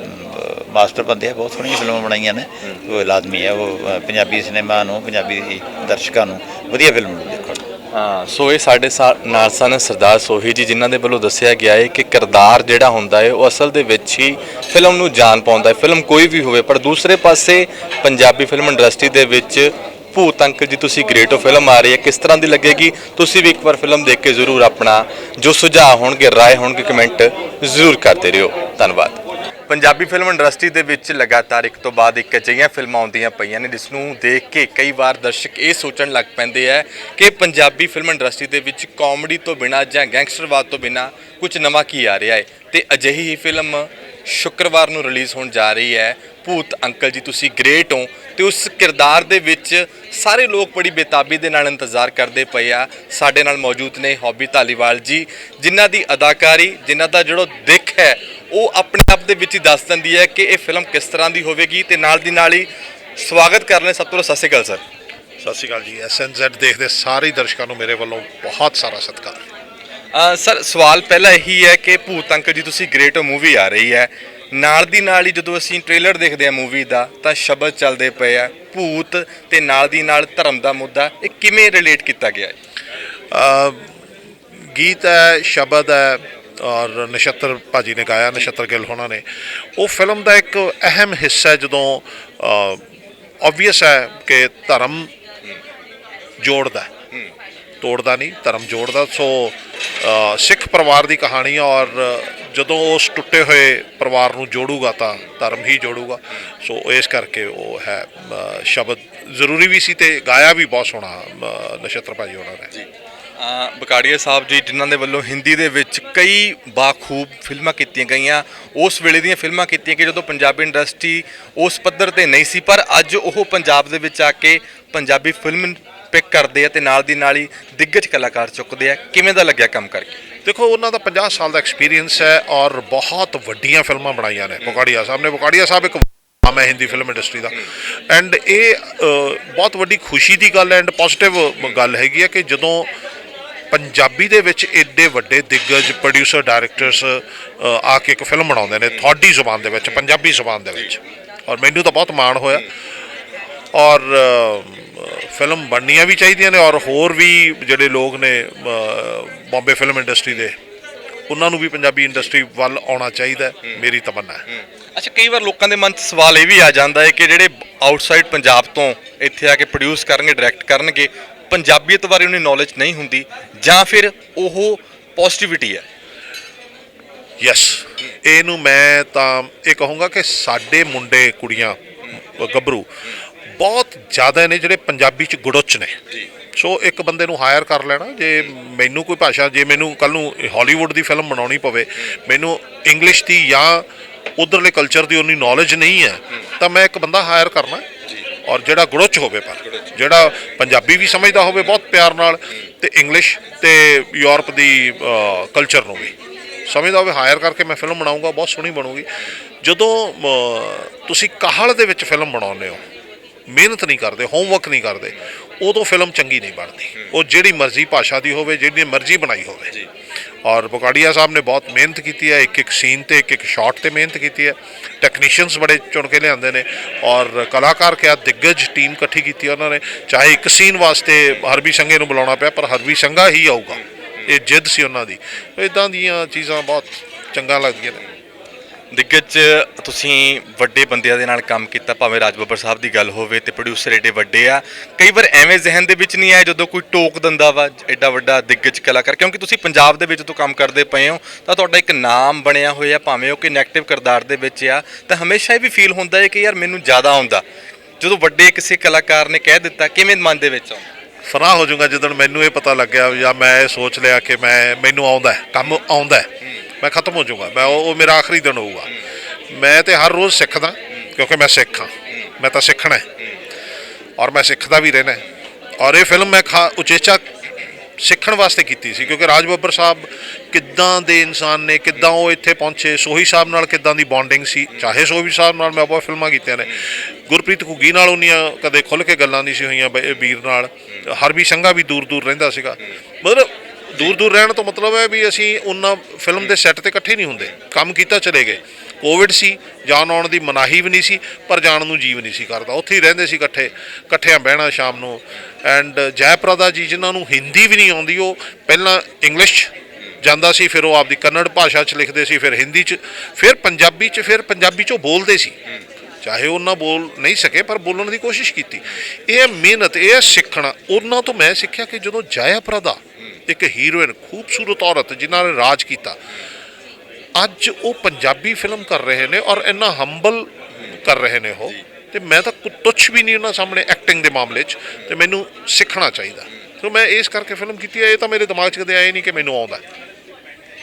ਮਾਸਟਰ ਬੰਦੇ ਆ ਬਹੁਤ ਸੋਹਣੀਆਂ ਫਿਲਮਾਂ ਬਣਾਈਆਂ ਨੇ। ਉਹ ਲਾਜ਼ਮੀ ਹੈ ਉਹ ਪੰਜਾਬੀ ਸਿਨੇਮਾ ਨੂੰ ਪੰਜਾਬੀ ਦਰਸ਼ਕਾਂ ਨੂੰ ਵਧੀਆ ਫਿਲਮ ਨੂੰ ਦੇਖਣ ਹਾਂ, ਸੋ ਇਹ ਸਾਡੇ ਸਾ- ਨਾਲ ਸਨ ਸਰਦਾਰ ਸੋਹੀ ਜੀ, ਜਿਨ੍ਹਾਂ ਦੇ ਵੱਲੋਂ ਦੱਸਿਆ ਗਿਆ ਹੈ ਕਿ ਕਿਰਦਾਰ ਜਿਹੜਾ ਹੁੰਦਾ ਹੈ, ਉਹ ਅਸਲ ਦੇ ਵਿੱਚ ਹੀ ਫਿਲਮ ਨੂੰ ਜਾਨ ਪਾਉਂਦਾ ਹੈ। ਫਿਲਮ ਕੋਈ ਵੀ ਹੋਵੇ, ਪਰ ਦੂਸਰੇ ਪਾਸੇ ਪੰਜਾਬੀ ਫਿਲਮ ਇੰਡਸਟਰੀ ਦੇ ਵਿੱਚ ਭੂਤ ਅੰਕਲ ਜੀ, ਤੁਸੀਂ ਗ੍ਰੇਟੋ ਫਿਲਮ ਆ ਰਹੀ ਹੈ, ਕਿਸ ਤਰ੍ਹਾਂ ਦੀ ਲੱਗੇਗੀ? ਤੁਸੀਂ ਵੀ ਇੱਕ ਵਾਰ ਫਿਲਮ ਦੇਖ ਕੇ ਜ਼ਰੂਰ ਆਪਣਾ ਜੋ ਸੁਝਾਅ ਹੋਣਗੇ, ਰਾਏ ਹੋਣਗੇ, ਕਮੈਂਟ ਜ਼ਰੂਰ ਕਰਦੇ ਰਹੋ। ਧੰਨਵਾਦ। ਪੰਜਾਬੀ ਫਿਲਮ ਇੰਡਸਟਰੀ ਦੇ ਵਿੱਚ ਲਗਾਤਾਰ ਇੱਕ ਤੋਂ ਬਾਅਦ ਇੱਕ ਅਜਿਹੀਆਂ ਫਿਲਮਾਂ ਆਉਂਦੀਆਂ ਪਈਆਂ ਨੇ, ਜਿਸ ਨੂੰ ਦੇਖ ਕੇ ਕਈ ਵਾਰ ਦਰਸ਼ਕ ਇਹ ਸੋਚਣ ਲੱਗ ਪੈਂਦੇ ਆ ਕਿ ਪੰਜਾਬੀ ਫਿਲਮ ਇੰਡਸਟਰੀ ਦੇ ਵਿੱਚ ਕਾਮੇਡੀ ਤੋਂ ਬਿਨਾ ਜਾਂ ਗੈਂਗਸਟਰਵਾਦ ਤੋਂ ਬਿਨਾ ਕੁਝ ਨਵਾਂ ਕੀ ਆ ਰਿਹਾ ਹੈ। ਤੇ ਅਜਿਹੀ ਹੀ ਫਿਲਮ ਸ਼ੁੱਕਰਵਾਰ ਨੂੰ ਰਿਲੀਜ਼ ਹੋਣ ਜਾ ਰਹੀ ਹੈ। ਭੂਤ ਅੰਕਲ ਜੀ, ਤੁਸੀਂ ਗ੍ਰੇਟ ਹੋ ਤੇ ਉਸ ਕਿਰਦਾਰ ਦੇ ਵਿੱਚ ਸਾਰੇ ਲੋਕ ਬੜੀ ਬੇਤਾਬੀ ਦੇ ਨਾਲ ਇੰਤਜ਼ਾਰ ਕਰਦੇ ਪਏ ਆ। ਸਾਡੇ ਨਾਲ ਮੌਜੂਦ ਨੇ ਹੌਬੀ ਧਾਲੀਵਾਲ ਜੀ, ਜਿਨ੍ਹਾਂ ਦੀ ਅਦਾਕਾਰੀ, ਜਿਨ੍ਹਾਂ ਦਾ ਜਿਹੜਾ ਦਿੱਖ ਹੈ, ਉਹ ਆਪਣੇ ਆਪ ਦੇ ਵਿੱਚ ਹੀ ਦੱਸ ਦਿੰਦੀ ਹੈ ਕਿ ਇਹ ਫਿਲਮ ਕਿਸ ਤਰ੍ਹਾਂ ਦੀ ਹੋਵੇਗੀ ਤੇ ਨਾਲ ਦੀ ਨਾਲ ਹੀ ਸਵਾਗਤ ਕਰ ਰਹੇ ਸਭ ਤੋਂ ਸਤਿ ਸ਼੍ਰੀ ਅਕਾਲ ਸਰ। ਸਤਿ ਸ਼੍ਰੀ ਅਕਾਲ ਜੀ। ਐਸਐਨਜ਼ੈਡ ਦੇਖਦੇ ਸਾਰੇ ਦਰਸ਼ਕਾਂ ਨੂੰ ਮੇਰੇ ਵੱਲੋਂ ਬਹੁਤ ਸਾਰਾ ਸਤਿਕਾਰ। ਸਰ, ਸਵਾਲ ਪਹਿਲਾ ਇਹੀ ਹੈ ਕਿ ਭੂਤ ਅੰਕਲ ਜੀ, ਤੁਸੀਂ ਗ੍ਰੇਟ ਮੂਵੀ ਆ ਰਹੀ ਹੈ। ਨਾਲ ਦੀ ਨਾਲ ਹੀ ਜਦੋਂ ਅਸੀਂ ਟ੍ਰੇਲਰ ਦੇਖਦੇ ਹਾਂ ਮੂਵੀ ਦਾ, ਤਾਂ ਸ਼ਬਦ ਚੱਲਦੇ ਪਏ ਆ, ਭੂਤ ਤੇ ਨਾਲ ਦੀ ਨਾਲ ਧਰਮ ਦਾ ਮੁੱਦਾ, ਇਹ ਕਿਵੇਂ ਰਿਲੇਟ ਕੀਤਾ ਗਿਆ ਹੈ ਗੀਤ ਹੈ, ਸ਼ਬਦ ਹੈ, ਔਰ ਨਛੱਤਰ ਭਾਜੀ ਨੇ ਗਾਇਆ, ਨਛੱਤਰ ਗਿੱਲ ਹੋਣਾ ਨੇ। ਉਹ ਫਿਲਮ ਦਾ ਇੱਕ ਅਹਿਮ ਹਿੱਸਾ ਜਦੋਂ ਆਬਵੀਅਸ ਹੈ ਕਿ ਧਰਮ ਜੋੜਦਾ ਹੈ। ਤੋੜਦਾ ਨਹੀਂ ਧਰਮ ਜੋੜਦਾ। ਸੋ ਸਿੱਖ ਪਰਿਵਾਰ ਦੀ ਕਹਾਣੀ ਹੈ ਔਰ ਜਦੋਂ ਉਸ ਟੁੱਟੇ ਹੋਏ ਪਰਿਵਾਰ ਨੂੰ ਜੋੜੂਗਾ ਤਾਂ ਧਰਮ ਹੀ ਜੋੜੂਗਾ। ਸੋ ਇਸ ਕਰਕੇ ਉਹ ਹੈ ਸ਼ਬਦ ਜ਼ਰੂਰੀ ਵੀ ਸੀ ਤੇ ਗਾਇਆ ਵੀ ਬਹੁਤ ਸੋਹਣਾ ਅ, ਨਛੱਤਰ ਭਾਜੀ ਉਹਨਾਂ ਨੇ। ਅ, ਬਕਾੜੀਆ ਸਾਹਿਬ ਜੀ ਜਿਨ੍ਹਾਂ ਦੇ ਵੱਲੋਂ ਹਿੰਦੀ ਦੇ ਵਿੱਚ ਕਈ ਬਾਖੂਬ ਫਿਲਮਾਂ ਕੀਤੀਆਂ ਗਈਆਂ ਉਸ ਵੇਲੇ ਦੀਆਂ ਫਿਲਮਾਂ ਕੀਤੀਆਂ ਕਿ ਜਦੋਂ ਪੰਜਾਬੀ ਇੰਡਸਟਰੀ ਉਸ ਪੱਧਰ ਤੇ ਨਹੀਂ ਸੀ ਪਰ ਅੱਜ ਉਹ ਪੰਜਾਬ ਦੇ ਵਿੱਚ ਆ ਕੇ ਪੰਜਾਬੀ ਫਿਲਮ ਪਿਕ ਕਰਦੇ ਆ ਤੇ ਨਾਲ ਦੀ ਨਾਲ ਹੀ ਦਿੱਗਜ ਕਲਾਕਾਰ ਚੁੱਕਦੇ ਆ। ਕਿਵੇਂ ਦਾ ਲੱਗਿਆ ਕੰਮ ਕਰਕੇ? ਦੇਖੋ, ਉਹਨਾਂ ਦਾ 50 ਸਾਲ ਦਾ ਐਕਸਪੀਰੀਅੰਸ ਹੈ ਔਰ ਬਹੁਤ ਵੱਡੀਆਂ ਫਿਲਮਾਂ ਬਣਾਈਆਂ ਨੇ। ਬੁਕਾੜੀਆ ਸਾਹਿਬ ਨੇ। ਬੁਕਾੜੀਆ ਸਾਹਿਬ ਇੱਕ ਨਾਮ ਹੈ ਹਿੰਦੀ ਫਿਲਮ ਇੰਡਸਟਰੀ ਦਾ। ਐਂਡ ਇਹ ਬਹੁਤ ਵੱਡੀ ਖੁਸ਼ੀ ਦੀ ਗੱਲ ਐਂਡ ਪੋਜ਼ਿਟਿਵ ਗੱਲ ਹੈਗੀ ਹੈ ਕਿ ਜਦੋਂ ਪੰਜਾਬੀ ਦੇ ਵਿੱਚ ਐਡੇ ਵੱਡੇ ਦਿੱਗਜ ਪ੍ਰੋਡਿਊਸਰ ਡਾਇਰੈਕਟਰਸ ਆ ਕੇ ਇੱਕ ਫਿਲਮ ਬਣਾਉਂਦੇ ਨੇ, ਤੁਹਾਡੀ ਜ਼ੁਬਾਨ ਦੇ ਵਿੱਚ, ਪੰਜਾਬੀ ਜ਼ੁਬਾਨ ਦੇ ਵਿੱਚ। ਔਰ ਮੈਨੂੰ ਤਾਂ ਬਹੁਤ ਮਾਣ ਹੋਇਆ। ਔਰ ਫਿਲਮ ਬਣਨੀਆਂ ਵੀ ਚਾਹੀਦੀਆਂ ਨੇ ਔਰ ਹੋਰ ਵੀ ਜਿਹੜੇ ਲੋਕ ਨੇ ਬੰਬੇ ਫਿਲਮ ਇੰਡਸਟਰੀ ਦੇ ਉਹਨਾਂ ਨੂੰ ਵੀ ਪੰਜਾਬੀ ਇੰਡਸਟਰੀ ਵੱਲ ਆਉਣਾ ਚਾਹੀਦਾ ਮੇਰੀ ਤਮੰਨਾ ਹੈ। ਅੱਛਾ ਕਈ ਵਾਰ ਲੋਕਾਂ ਦੇ ਮਨ 'ਚ ਸਵਾਲ ਇਹ ਵੀ ਆ ਜਾਂਦਾ ਹੈ ਕਿ ਜਿਹੜੇ ਆਊਟਸਾਈਡ ਪੰਜਾਬ ਤੋਂ ਇੱਥੇ ਆ ਕੇ ਪ੍ਰੋਡਿਊਸ ਕਰਨਗੇ ਡਾਇਰੈਕਟ ਕਰਨਗੇ ਪੰਜਾਬੀਅਤ ਬਾਰੇ ਉਹਨੂੰ ਨੌਲੇਜ ਨਹੀਂ ਹੁੰਦੀ ਜਾਂ ਫਿਰ ਉਹ ਪੋਜ਼ਿਟਿਵਿਟੀ ਹੈ? ਯੈਸ ਇਹਨੂੰ ਮੈਂ ਤਾਂ ਇਹ ਕਹੂੰਗਾ ਕਿ ਸਾਡੇ ਮੁੰਡੇ ਕੁੜੀਆਂ ਗੱਭਰੂ ਬਹੁਤ ਜ਼ਿਆਦਾ ਨੇ ਜਿਹੜੇ ਪੰਜਾਬੀ ਚ ਗੁੜੁੱਚ ਨੇ। ਸੋ ਇੱਕ ਬੰਦੇ ਨੂੰ ਹਾਇਰ ਕਰ ਲੈਣਾ ਜੇ ਮੈਨੂੰ ਕੋਈ ਭਾਸ਼ਾ ਜੇ ਮੈਨੂੰ ਕੱਲ ਨੂੰ ਹਾਲੀਵੁੱਡ ਦੀ ਫਿਲਮ ਬਣਾਉਣੀ ਪਵੇ ਮੈਨੂੰ ਇੰਗਲਿਸ਼ ਦੀ ਜਾਂ ਉਧਰਲੇ ਕਲਚਰ ਦੀ ਉਨੀ ਨੌਲੇਜ ਨਹੀਂ ਹੈ ਤਾਂ ਮੈਂ ਇੱਕ ਬੰਦਾ ਹਾਇਰ ਕਰਨਾ। ਔਰ ਜਿਹੜਾ ਗੁੜੁੱਚ ਹੋਵੇ ਪਰ ਜਿਹੜਾ ਪੰਜਾਬੀ ਵੀ ਸਮਝਦਾ ਹੋਵੇ ਬਹੁਤ ਪਿਆਰ ਨਾਲ ਤੇ ਇੰਗਲਿਸ਼ ਤੇ ਯੂਰਪ ਦੀ ਕਲਚਰ ਨੂੰ ਵੀ। ਸਮਝਦਾ ਹੋਵੇ ਹਾਇਰ ਕਰਕੇ ਮੈਂ ਫਿਲਮ ਬਣਾਉਂਗਾ ਬਹੁਤ ਸੋਹਣੀ ਬਣੂਗੀ। ਜਦੋਂ ਤੁਸੀਂ ਕਾਹਲ ਦੇ ਵਿੱਚ ਫਿਲਮ ਬਣਾਉਂਦੇ ਹੋ ਮਿਹਨਤ ਨਹੀਂ ਕਰਦੇ ਹੋਮਵਰਕ ਨਹੀਂ ਕਰਦੇ ਉਦੋਂ ਫਿਲਮ ਚੰਗੀ ਨਹੀਂ ਬਣਦੀ। ਉਹ ਜਿਹੜੀ ਮਰਜ਼ੀ ਭਾਸ਼ਾ ਦੀ ਹੋਵੇ ਜਿਹੜੀ ਮਰਜ਼ੀ ਬਣਾਈ ਹੋਵੇ। ਔਰ ਬੁਕਾੜੀਆ ਸਾਹਿਬ ਨੇ ਬਹੁਤ ਮਿਹਨਤ ਕੀਤੀ ਹੈ ਇੱਕ ਇੱਕ ਸੀਨ ਤੇ ਇੱਕ ਇੱਕ ਸ਼ਾਟ ਤੇ ਮਿਹਨਤ ਕੀਤੀ ਹੈ। ਟੈਕਨੀਸ਼ੀਅਨਸ ਬੜੇ ਚੁਣ ਕੇ ਲਿਆਂਦੇ ਨੇ। ਔਰ ਕਲਾਕਾਰ ਕਿਆ ਦਿੱਗਜ ਟੀਮ ਇਕੱਠੀ ਕੀਤੀ ਉਹਨਾਂ ਨੇ। ਚਾਹੇ ਇੱਕ ਸੀਨ ਵਾਸਤੇ ਹਰਬੀ ਸੰਘੇ ਨੂੰ ਬੁਲਾਉਣਾ ਪਿਆ ਪਰ ਹਰਬੀ ਸੰਘਾ ਹੀ ਆਊਗਾ। ਇਹ ਜਿੱਦ ਸੀ ਉਹਨਾਂ ਦੀ। ਇਦਾਂ ਦੀਆਂ ਚੀਜ਼ਾਂ ਬਹੁਤ ਚੰਗਾ ਲੱਗਦੀਆਂ ਨੇ। ਦਿੱਗਜ 'ਚ ਤੁਸੀਂ ਵੱਡੇ ਬੰਦਿਆਂ ਦੇ ਨਾਲ ਕੰਮ ਕੀਤਾ ਭਾਵੇਂ ਰਾਜ ਬੱਬਰ ਸਾਹਿਬ ਦੀ ਗੱਲ ਹੋਵੇ ਤੇ ਪ੍ਰੋਡਿਊਸਰ ਏਡੇ ਵੱਡੇ ਆ। ਕਈ ਵਾਰ ਐਵੇਂ ਜ਼ਿਹਨ ਦੇ ਵਿੱਚ ਨਹੀਂ ਆਇਆ ਜਦੋਂ ਕੋਈ ਟੋਕ ਦਿੰਦਾ ਵਾ ਐਡਾ ਵੱਡਾ ਦਿੱਗਜ ਕਲਾਕਾਰ। ਕਿਉਂਕਿ ਤੁਸੀਂ ਪੰਜਾਬ ਦੇ ਵਿੱਚ ਤੋਂ ਕੰਮ ਕਰਦੇ ਪਏ ਹੋ ਤਾਂ ਤੁਹਾਡਾ ਇੱਕ ਨਾਮ ਬਣਿਆ ਹੋਇਆ ਭਾਵੇਂ ਉਹ ਕਿ ਨੈਗੇਟਿਵ ਕਿਰਦਾਰ ਦੇ ਵਿੱਚ ਆ ਤਾਂ ਹਮੇਸ਼ਾ ਇਹ ਵੀ ਫੀਲ ਹੁੰਦਾ ਹੈ ਕਿ ਯਾਰ ਮੈਨੂੰ ਜ਼ਿਆਦਾ ਆਉਂਦਾ। ਜਦੋਂ ਵੱਡੇ ਕਿਸੇ ਕਲਾਕਾਰ ਨੇ ਕਹਿ ਦਿੱਤਾ ਕਿਵੇਂ ਮਨ ਦੇ ਵਿੱਚ ਆਉਂਦਾ? ਫਨਾ ਹੋ ਜਾਊਗਾ ਜਦੋਂ ਮੈਨੂੰ ਇਹ ਪਤਾ ਲੱਗਿਆ ਜਾਂ ਮੈਂ ਇਹ ਸੋਚ ਲਿਆ ਕਿ ਮੈਂ ਮੈਨੂੰ ਆਉਂਦਾ ਕੰਮ ਆਉਂਦਾ ਮੈਂ ਖਤਮ ਹੋ ਜਾਊਗਾ। ਮੈਂ ਉਹ ਮੇਰਾ ਆਖਰੀ ਦਿਨ ਹੋਊਗਾ। ਮੈਂ ਤੇ ਹਰ ਰੋਜ਼ ਸਿੱਖਦਾ, ਕਿਉਂਕਿ ਮੈਂ ਸਿੱਖ ਹਾਂ। ਮੈਂ ਤਾਂ ਸਿੱਖਣਾ ਹੈ। ਔਰ ਮੈਂ ਸਿੱਖਦਾ ਵੀ ਰਹਿਣਾ ਔਰ ਇਹ ਫਿਲਮ ਮੈਂ ਖਾ ਉਚੇਚਾ ਸਿੱਖਣ ਵਾਸਤੇ ਕੀਤੀ ਸੀ, ਕਿਉਂਕਿ ਰਾਜ ਬੱਬਰ ਸਾਹਿਬ ਕਿੱਦਾਂ ਦੇ ਇਨਸਾਨ ਨੇ, ਕਿੱਦਾਂ ਉਹ ਇੱਥੇ ਪਹੁੰਚੇ, ਸੋਹੀ ਸਾਹਿਬ ਨਾਲ ਕਿੱਦਾਂ ਦੀ ਬੌਂਡਿੰਗ ਸੀ, ਚਾਹੇ ਸੋਹੀ ਸਾਹਿਬ ਨਾਲ ਮੈਂ ਬਹੁਤ ਫਿਲਮਾਂ ਕੀਤੀਆਂ ਨੇ। ਗੁਰਪ੍ਰੀਤ ਘੁੱਗੀ ਨਾਲ ਉਹਨੀਆਂ ਕਦੇ ਖੁੱਲ ਕੇ ਗੱਲਾਂ ਨਹੀਂ ਸੀ ਹੋਈਆਂ ਬ- ਵੀਰ ਨਾਲ। ਹਰਬੀ ਸੰਘਾ ਵੀ ਦੂਰ ਦੂਰ ਰਹਿੰਦਾ ਸੀਗਾ। ਮਤਲਬ ਦੂਰ ਦੂਰ ਰਹਿਣ ਤੋਂ ਮਤਲਬ ਹੈ ਵੀ ਅਸੀਂ ਉਹਨਾਂ ਫਿਲਮ ਦੇ ਸੈੱਟ ਤੇ ਇਕੱਠੇ ਨਹੀਂ ਹੁੰਦੇ। ਕੰਮ ਕੀਤਾ, ਚਲੇ ਗਏ। ਕੋਵਿਡ ਸੀ, ਜਾਣ ਆਉਣ ਦੀ ਮਨਾਹੀ ਵੀ ਨਹੀਂ ਸੀ, ਪਰ ਜਾਣ ਨੂੰ ਜੀਵ ਨਹੀਂ ਸੀ ਕਰਦਾ। ਉੱਥੇ ਹੀ ਰਹਿੰਦੇ ਸੀ ਇਕੱਠੇ, ਇਕੱਠਿਆਂ ਬਹਿਣਾ ਸ਼ਾਮ ਨੂੰ। ਐਂਡ ਜੈਪ੍ਰਦਾ ਜੀ, ਜਿਨ੍ਹਾਂ ਨੂੰ ਹਿੰਦੀ ਵੀ ਨਹੀਂ ਆਉਂਦੀ, ਉਹ ਪਹਿਲਾਂ ਇੰਗਲਿਸ਼ 'ਚ ਜਾਂਦਾ ਸੀ, ਫਿਰ ਉਹ ਆਪਦੀ ਕੰਨੜ ਭਾਸ਼ਾ 'ਚ ਲਿਖਦੇ ਸੀ, ਫਿਰ ਹਿੰਦੀ 'ਚ, ਫਿਰ ਪੰਜਾਬੀ 'ਚ, ਫਿਰ ਪੰਜਾਬੀ 'ਚ ਉਹ ਬੋਲਦੇ ਸੀ। ਚਾਹੇ ਉਹਨਾਂ ਬੋਲ ਨਹੀਂ ਸਕੇ, ਪਰ ਬੋਲਣ ਦੀ ਕੋਸ਼ਿਸ਼ ਕੀਤੀ। ਇਹ ਮਿਹਨਤ, ਇਹ ਸਿੱਖਣਾ, ਉਹਨਾਂ ਤੋਂ ਮੈਂ ਸਿੱਖਿਆ ਕਿ ਜਦੋਂ ਜਾਇਆ ਪ੍ਰਦਾ ਇੱਕ ਹੀਰੋਇਨ, ਖੂਬਸੂਰਤ ਔਰਤ ਜਿਨ੍ਹਾਂ ਨੇ ਰਾਜ ਕੀਤਾ। ਅੱਜ ਉਹ ਪੰਜਾਬੀ ਫਿਲਮ ਕਰ ਰਹੇ ਨੇ ਔਰ ਇੰਨਾ ਹੰਬਲ ਕਰ ਰਹੇ ਨੇ ਉਹ। ਤੇ ਮੈਂ ਤਾਂ ਕੁ- ਵੀ ਨਹੀਂ ਉਹਨਾਂ ਸਾਹਮਣੇ ਐਕਟਿੰਗ ਦੇ ਮਾਮਲੇ 'ਚ, ਤੇ ਮੈਨੂੰ ਸਿੱਖਣਾ ਚਾਹੀਦਾ। ਸੋ ਮੈਂ ਇਸ ਕਰਕੇ ਫਿਲਮ ਕੀਤੀ ਹੈ, ਇਹ ਤਾਂ ਮੇਰੇ ਦਿਮਾਗ 'ਚ ਕਦੇ ਆਇਆ ਨਹੀਂ ਕਿ ਮੈਨੂੰ ਆਉਂਦਾ।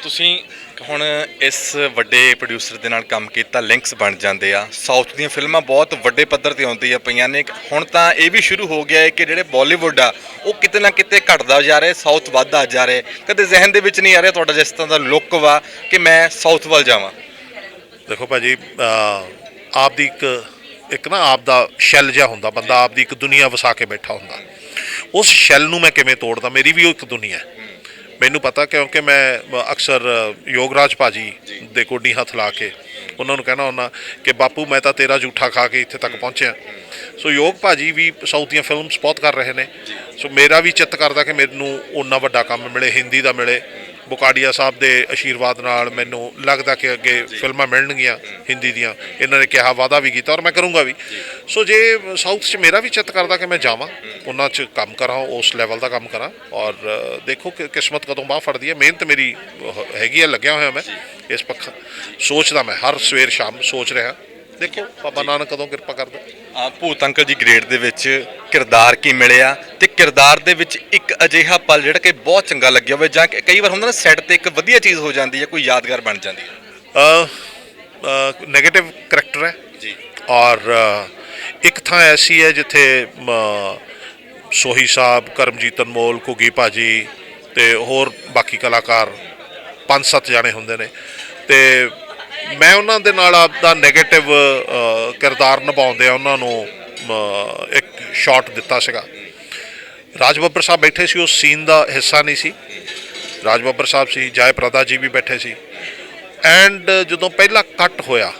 ਤੁਸੀਂ ਹੁਣ ਇਸ ਵੱਡੇ ਪ੍ਰੋਡਿਊਸਰ ਦੇ ਨਾਲ ਕੰਮ ਕੀਤਾ ਲਿੰਕਸ ਬਣ ਜਾਂਦੇ ਆ। ਸਾਊਥ ਦੀਆਂ ਫਿਲਮਾਂ ਬਹੁਤ ਵੱਡੇ ਪੱਧਰ ਤੇ ਆਉਂਦੀਆਂ ਪਈਆਂ ਨੇ। ਹੁਣ ਤਾਂ ਇਹ ਵੀ ਸ਼ੁਰੂ ਹੋ ਗਿਆ ਹੈ ਕਿ ਜਿਹੜੇ ਬਾਲੀਵੁੱਡ ਆ, ਉਹ ਕਿਤੇ ਨਾ ਕਿਤੇ ਘਟਦਾ ਜਾ ਰਿਹਾ ਸਾਊਥ ਵੱਧਦਾ ਜਾ ਰਿਹਾ ਕਦੇ ਜ਼ਿਹਨ ਦੇ ਵਿੱਚ ਨਹੀਂ ਆ ਰਿਹਾ ਤੁਹਾਡਾ ਜਿਸ ਤਰ੍ਹਾਂ ਦਾ ਲੁੱਕ ਵਾ ਕਿ ਮੈਂ ਸਾਊਥ ਵੱਲ ਜਾਵਾਂ। ਦੇਖੋ ਭਾਜੀ, ਅਹ ਆਪ ਦੀ ਇੱਕ ਇੱਕ ਨਾ ਆਪ ਦਾ ਸ਼ੈਲ ਜਿਹਾ ਹੁੰਦਾ ਬੰਦਾ ਆਪ ਦੀ ਇੱਕ ਦੁਨੀਆ ਵਸਾ ਕੇ ਬੈਠਾ ਹੁੰਦਾ। ਉਸ ਸ਼ੈਲ ਨੂੰ ਮੈਂ ਕਿਵੇਂ ਤੋੜਦਾ? ਮੇਰੀ ਵੀ ਉਹ ਇੱਕ ਦੁਨੀਆ ਹੈ। ਮੈਨੂੰ ਪਤਾ ਕਿਉਂਕਿ ਮੈਂ ਅਕਸਰ ਯੋਗਰਾਜ ਭਾਜੀ ਦੇ ਕੋਡੀ ਹੱਥ ਲਾ ਕੇ ਉਹਨਾਂ ਨੂੰ ਕਹਿਣਾ ਹੁੰਦਾ ਕਿ ਬਾਪੂ ਮੈਂ ਤਾਂ ਤੇਰਾ ਝੂਠਾ ਖਾ ਕੇ ਇੱਥੇ ਤੱਕ ਪਹੁੰਚਿਆ। ਸੋ ਯੋਗ ਭਾਜੀ ਵੀ ਸਾਊਥ ਦੀਆਂ ਫਿਲਮਸ ਬਹੁਤ ਕਰ ਰਹੇ ਨੇ। ਸੋ ਮੇਰਾ ਵੀ ਚਿੱਤ ਕਰਦਾ ਕਿ ਮੈਨੂੰ ਓਨਾ ਵੱਡਾ ਕੰਮ ਮਿਲੇ ਹਿੰਦੀ ਦਾ ਮਿਲੇ। ਬੁਕਾਡੀਆ ਸਾਹਿਬ ਦੇ ਆਸ਼ੀਰਵਾਦ ਨਾਲ ਮੈਨੂੰ ਲੱਗਦਾ ਕਿ ਅੱਗੇ ਫਿਲਮਾਂ ਮਿਲਣਗੀਆਂ ਹਿੰਦੀ ਦੀਆਂ। ਇਹਨਾਂ ਨੇ ਕਿਹਾ ਵਾਅਦਾ ਵੀ ਕੀਤਾ ਔਰ ਮੈਂ ਕਰੂੰਗਾ ਵੀ। ਸੋ ਜੇ ਸਾਊਥ 'ਚ ਮੇਰਾ ਵੀ ਚਿੱਤ ਕਰਦਾ ਕਿ ਮੈਂ ਜਾਵਾਂ ਉਹਨਾਂ 'ਚ ਕੰਮ ਕਰਾਂ ਉਸ ਲੈਵਲ ਦਾ ਕੰਮ ਕਰਾਂ ਔਰ ਦੇਖੋ ਕਿ ਕਿਸਮਤ ਕਦੋਂ ਬਾਹ ਫੜਦੀ ਹੈ। ਮਿਹਨਤ ਮੇਰੀ ਹੈਗੀ ਹੈ ਲੱਗਿਆ ਹੋਇਆ ਮੈਂ ਇਸ ਪੱਖ। ਸੋਚਦਾ ਮੈਂ ਹਰ ਸਵੇਰ ਸ਼ਾਮ ਸੋਚ ਰਿਹਾ। ਦੇਖੋ ਬਾਬਾ ਨਾਨਕ ਕਦੋਂ ਕਿਰਪਾ ਕਰਦਾ। ਆ ਭੂਤ ਅੰਕਲ ਜੀ ਗ੍ਰੇਡ ਦੇ ਵਿੱਚ ਕਿਰਦਾਰ ਕੀ ਮਿਲਿਆ ਤੇ ਕਿਰਦਾਰ ਦੇ ਵਿੱਚ ਇੱਕ ਅਜਿਹਾ ਪਲ ਜਿਹੜਾ ਕਿ ਬਹੁਤ ਚੰਗਾ ਲੱਗਿਆ ਹੋਵੇ ਜਾਂ ਕਿ ਕਈ ਵਾਰ ਹੁੰਦਾ ਨਾ ਸੈੱਟ ਤੇ ਇੱਕ ਵਧੀਆ ਚੀਜ਼ ਹੋ ਜਾਂਦੀ ਹੈ ਕੋਈ ਯਾਦਗਾਰ ਬਣ ਜਾਂਦੀ ਹੈ। ਨੈਗੇਟਿਵ ਕਰੈਕਟਰ ਹੈ। ਜੀ। ਔਰ ਅ, ਇੱਕ ਥਾਂ ਐਸੀ ਹੈ ਜਿੱਥੇ ਸੋਹੀ ਸਾਹਿਬ ਕਰਮਜੀਤ ਅਨਮੋਲ ਘੁੱਗੀ ਭਾਜੀ ਤੇ ਹੋਰ ਬਾਕੀ ਕਲਾਕਾਰ ਪੰਜ ਸੱਤ ਜਾਣੇ ਹੁੰਦੇ ਨੇ। ਤੇ ਮੈਂ ਉਹਨਾਂ ਦੇ ਨਾਲ ਆਪਦਾ 네ਗੇਟਿਵ ਕਿਰਦਾਰ ਨਿਭਾਉਂਦੇ ਆ ਉਹਨਾਂ ਨੂੰ ਇੱਕ ਸ਼ਾਟ ਦਿੱਤਾ ਸੀਗਾ। ਰਾਜ ਬੱਬਰ ਸਾਹਿਬ ਬੈਠੇ ਸੀ ਉਸ ਸੀਨ ਦਾ ਹਿੱਸਾ ਨਹੀਂ ਸੀ। ਰਾਜ ਬੱਬਰ ਸਾਹਿਬ ਸੀ ਜੈ ਪ੍ਰਦਾ ਜੀ ਵੀ ਬੈਠੇ ਸੀ। ਐਂਡ ਜਦੋਂ ਪਹਿਲਾ ਕੱਟ ਹੋਇਆ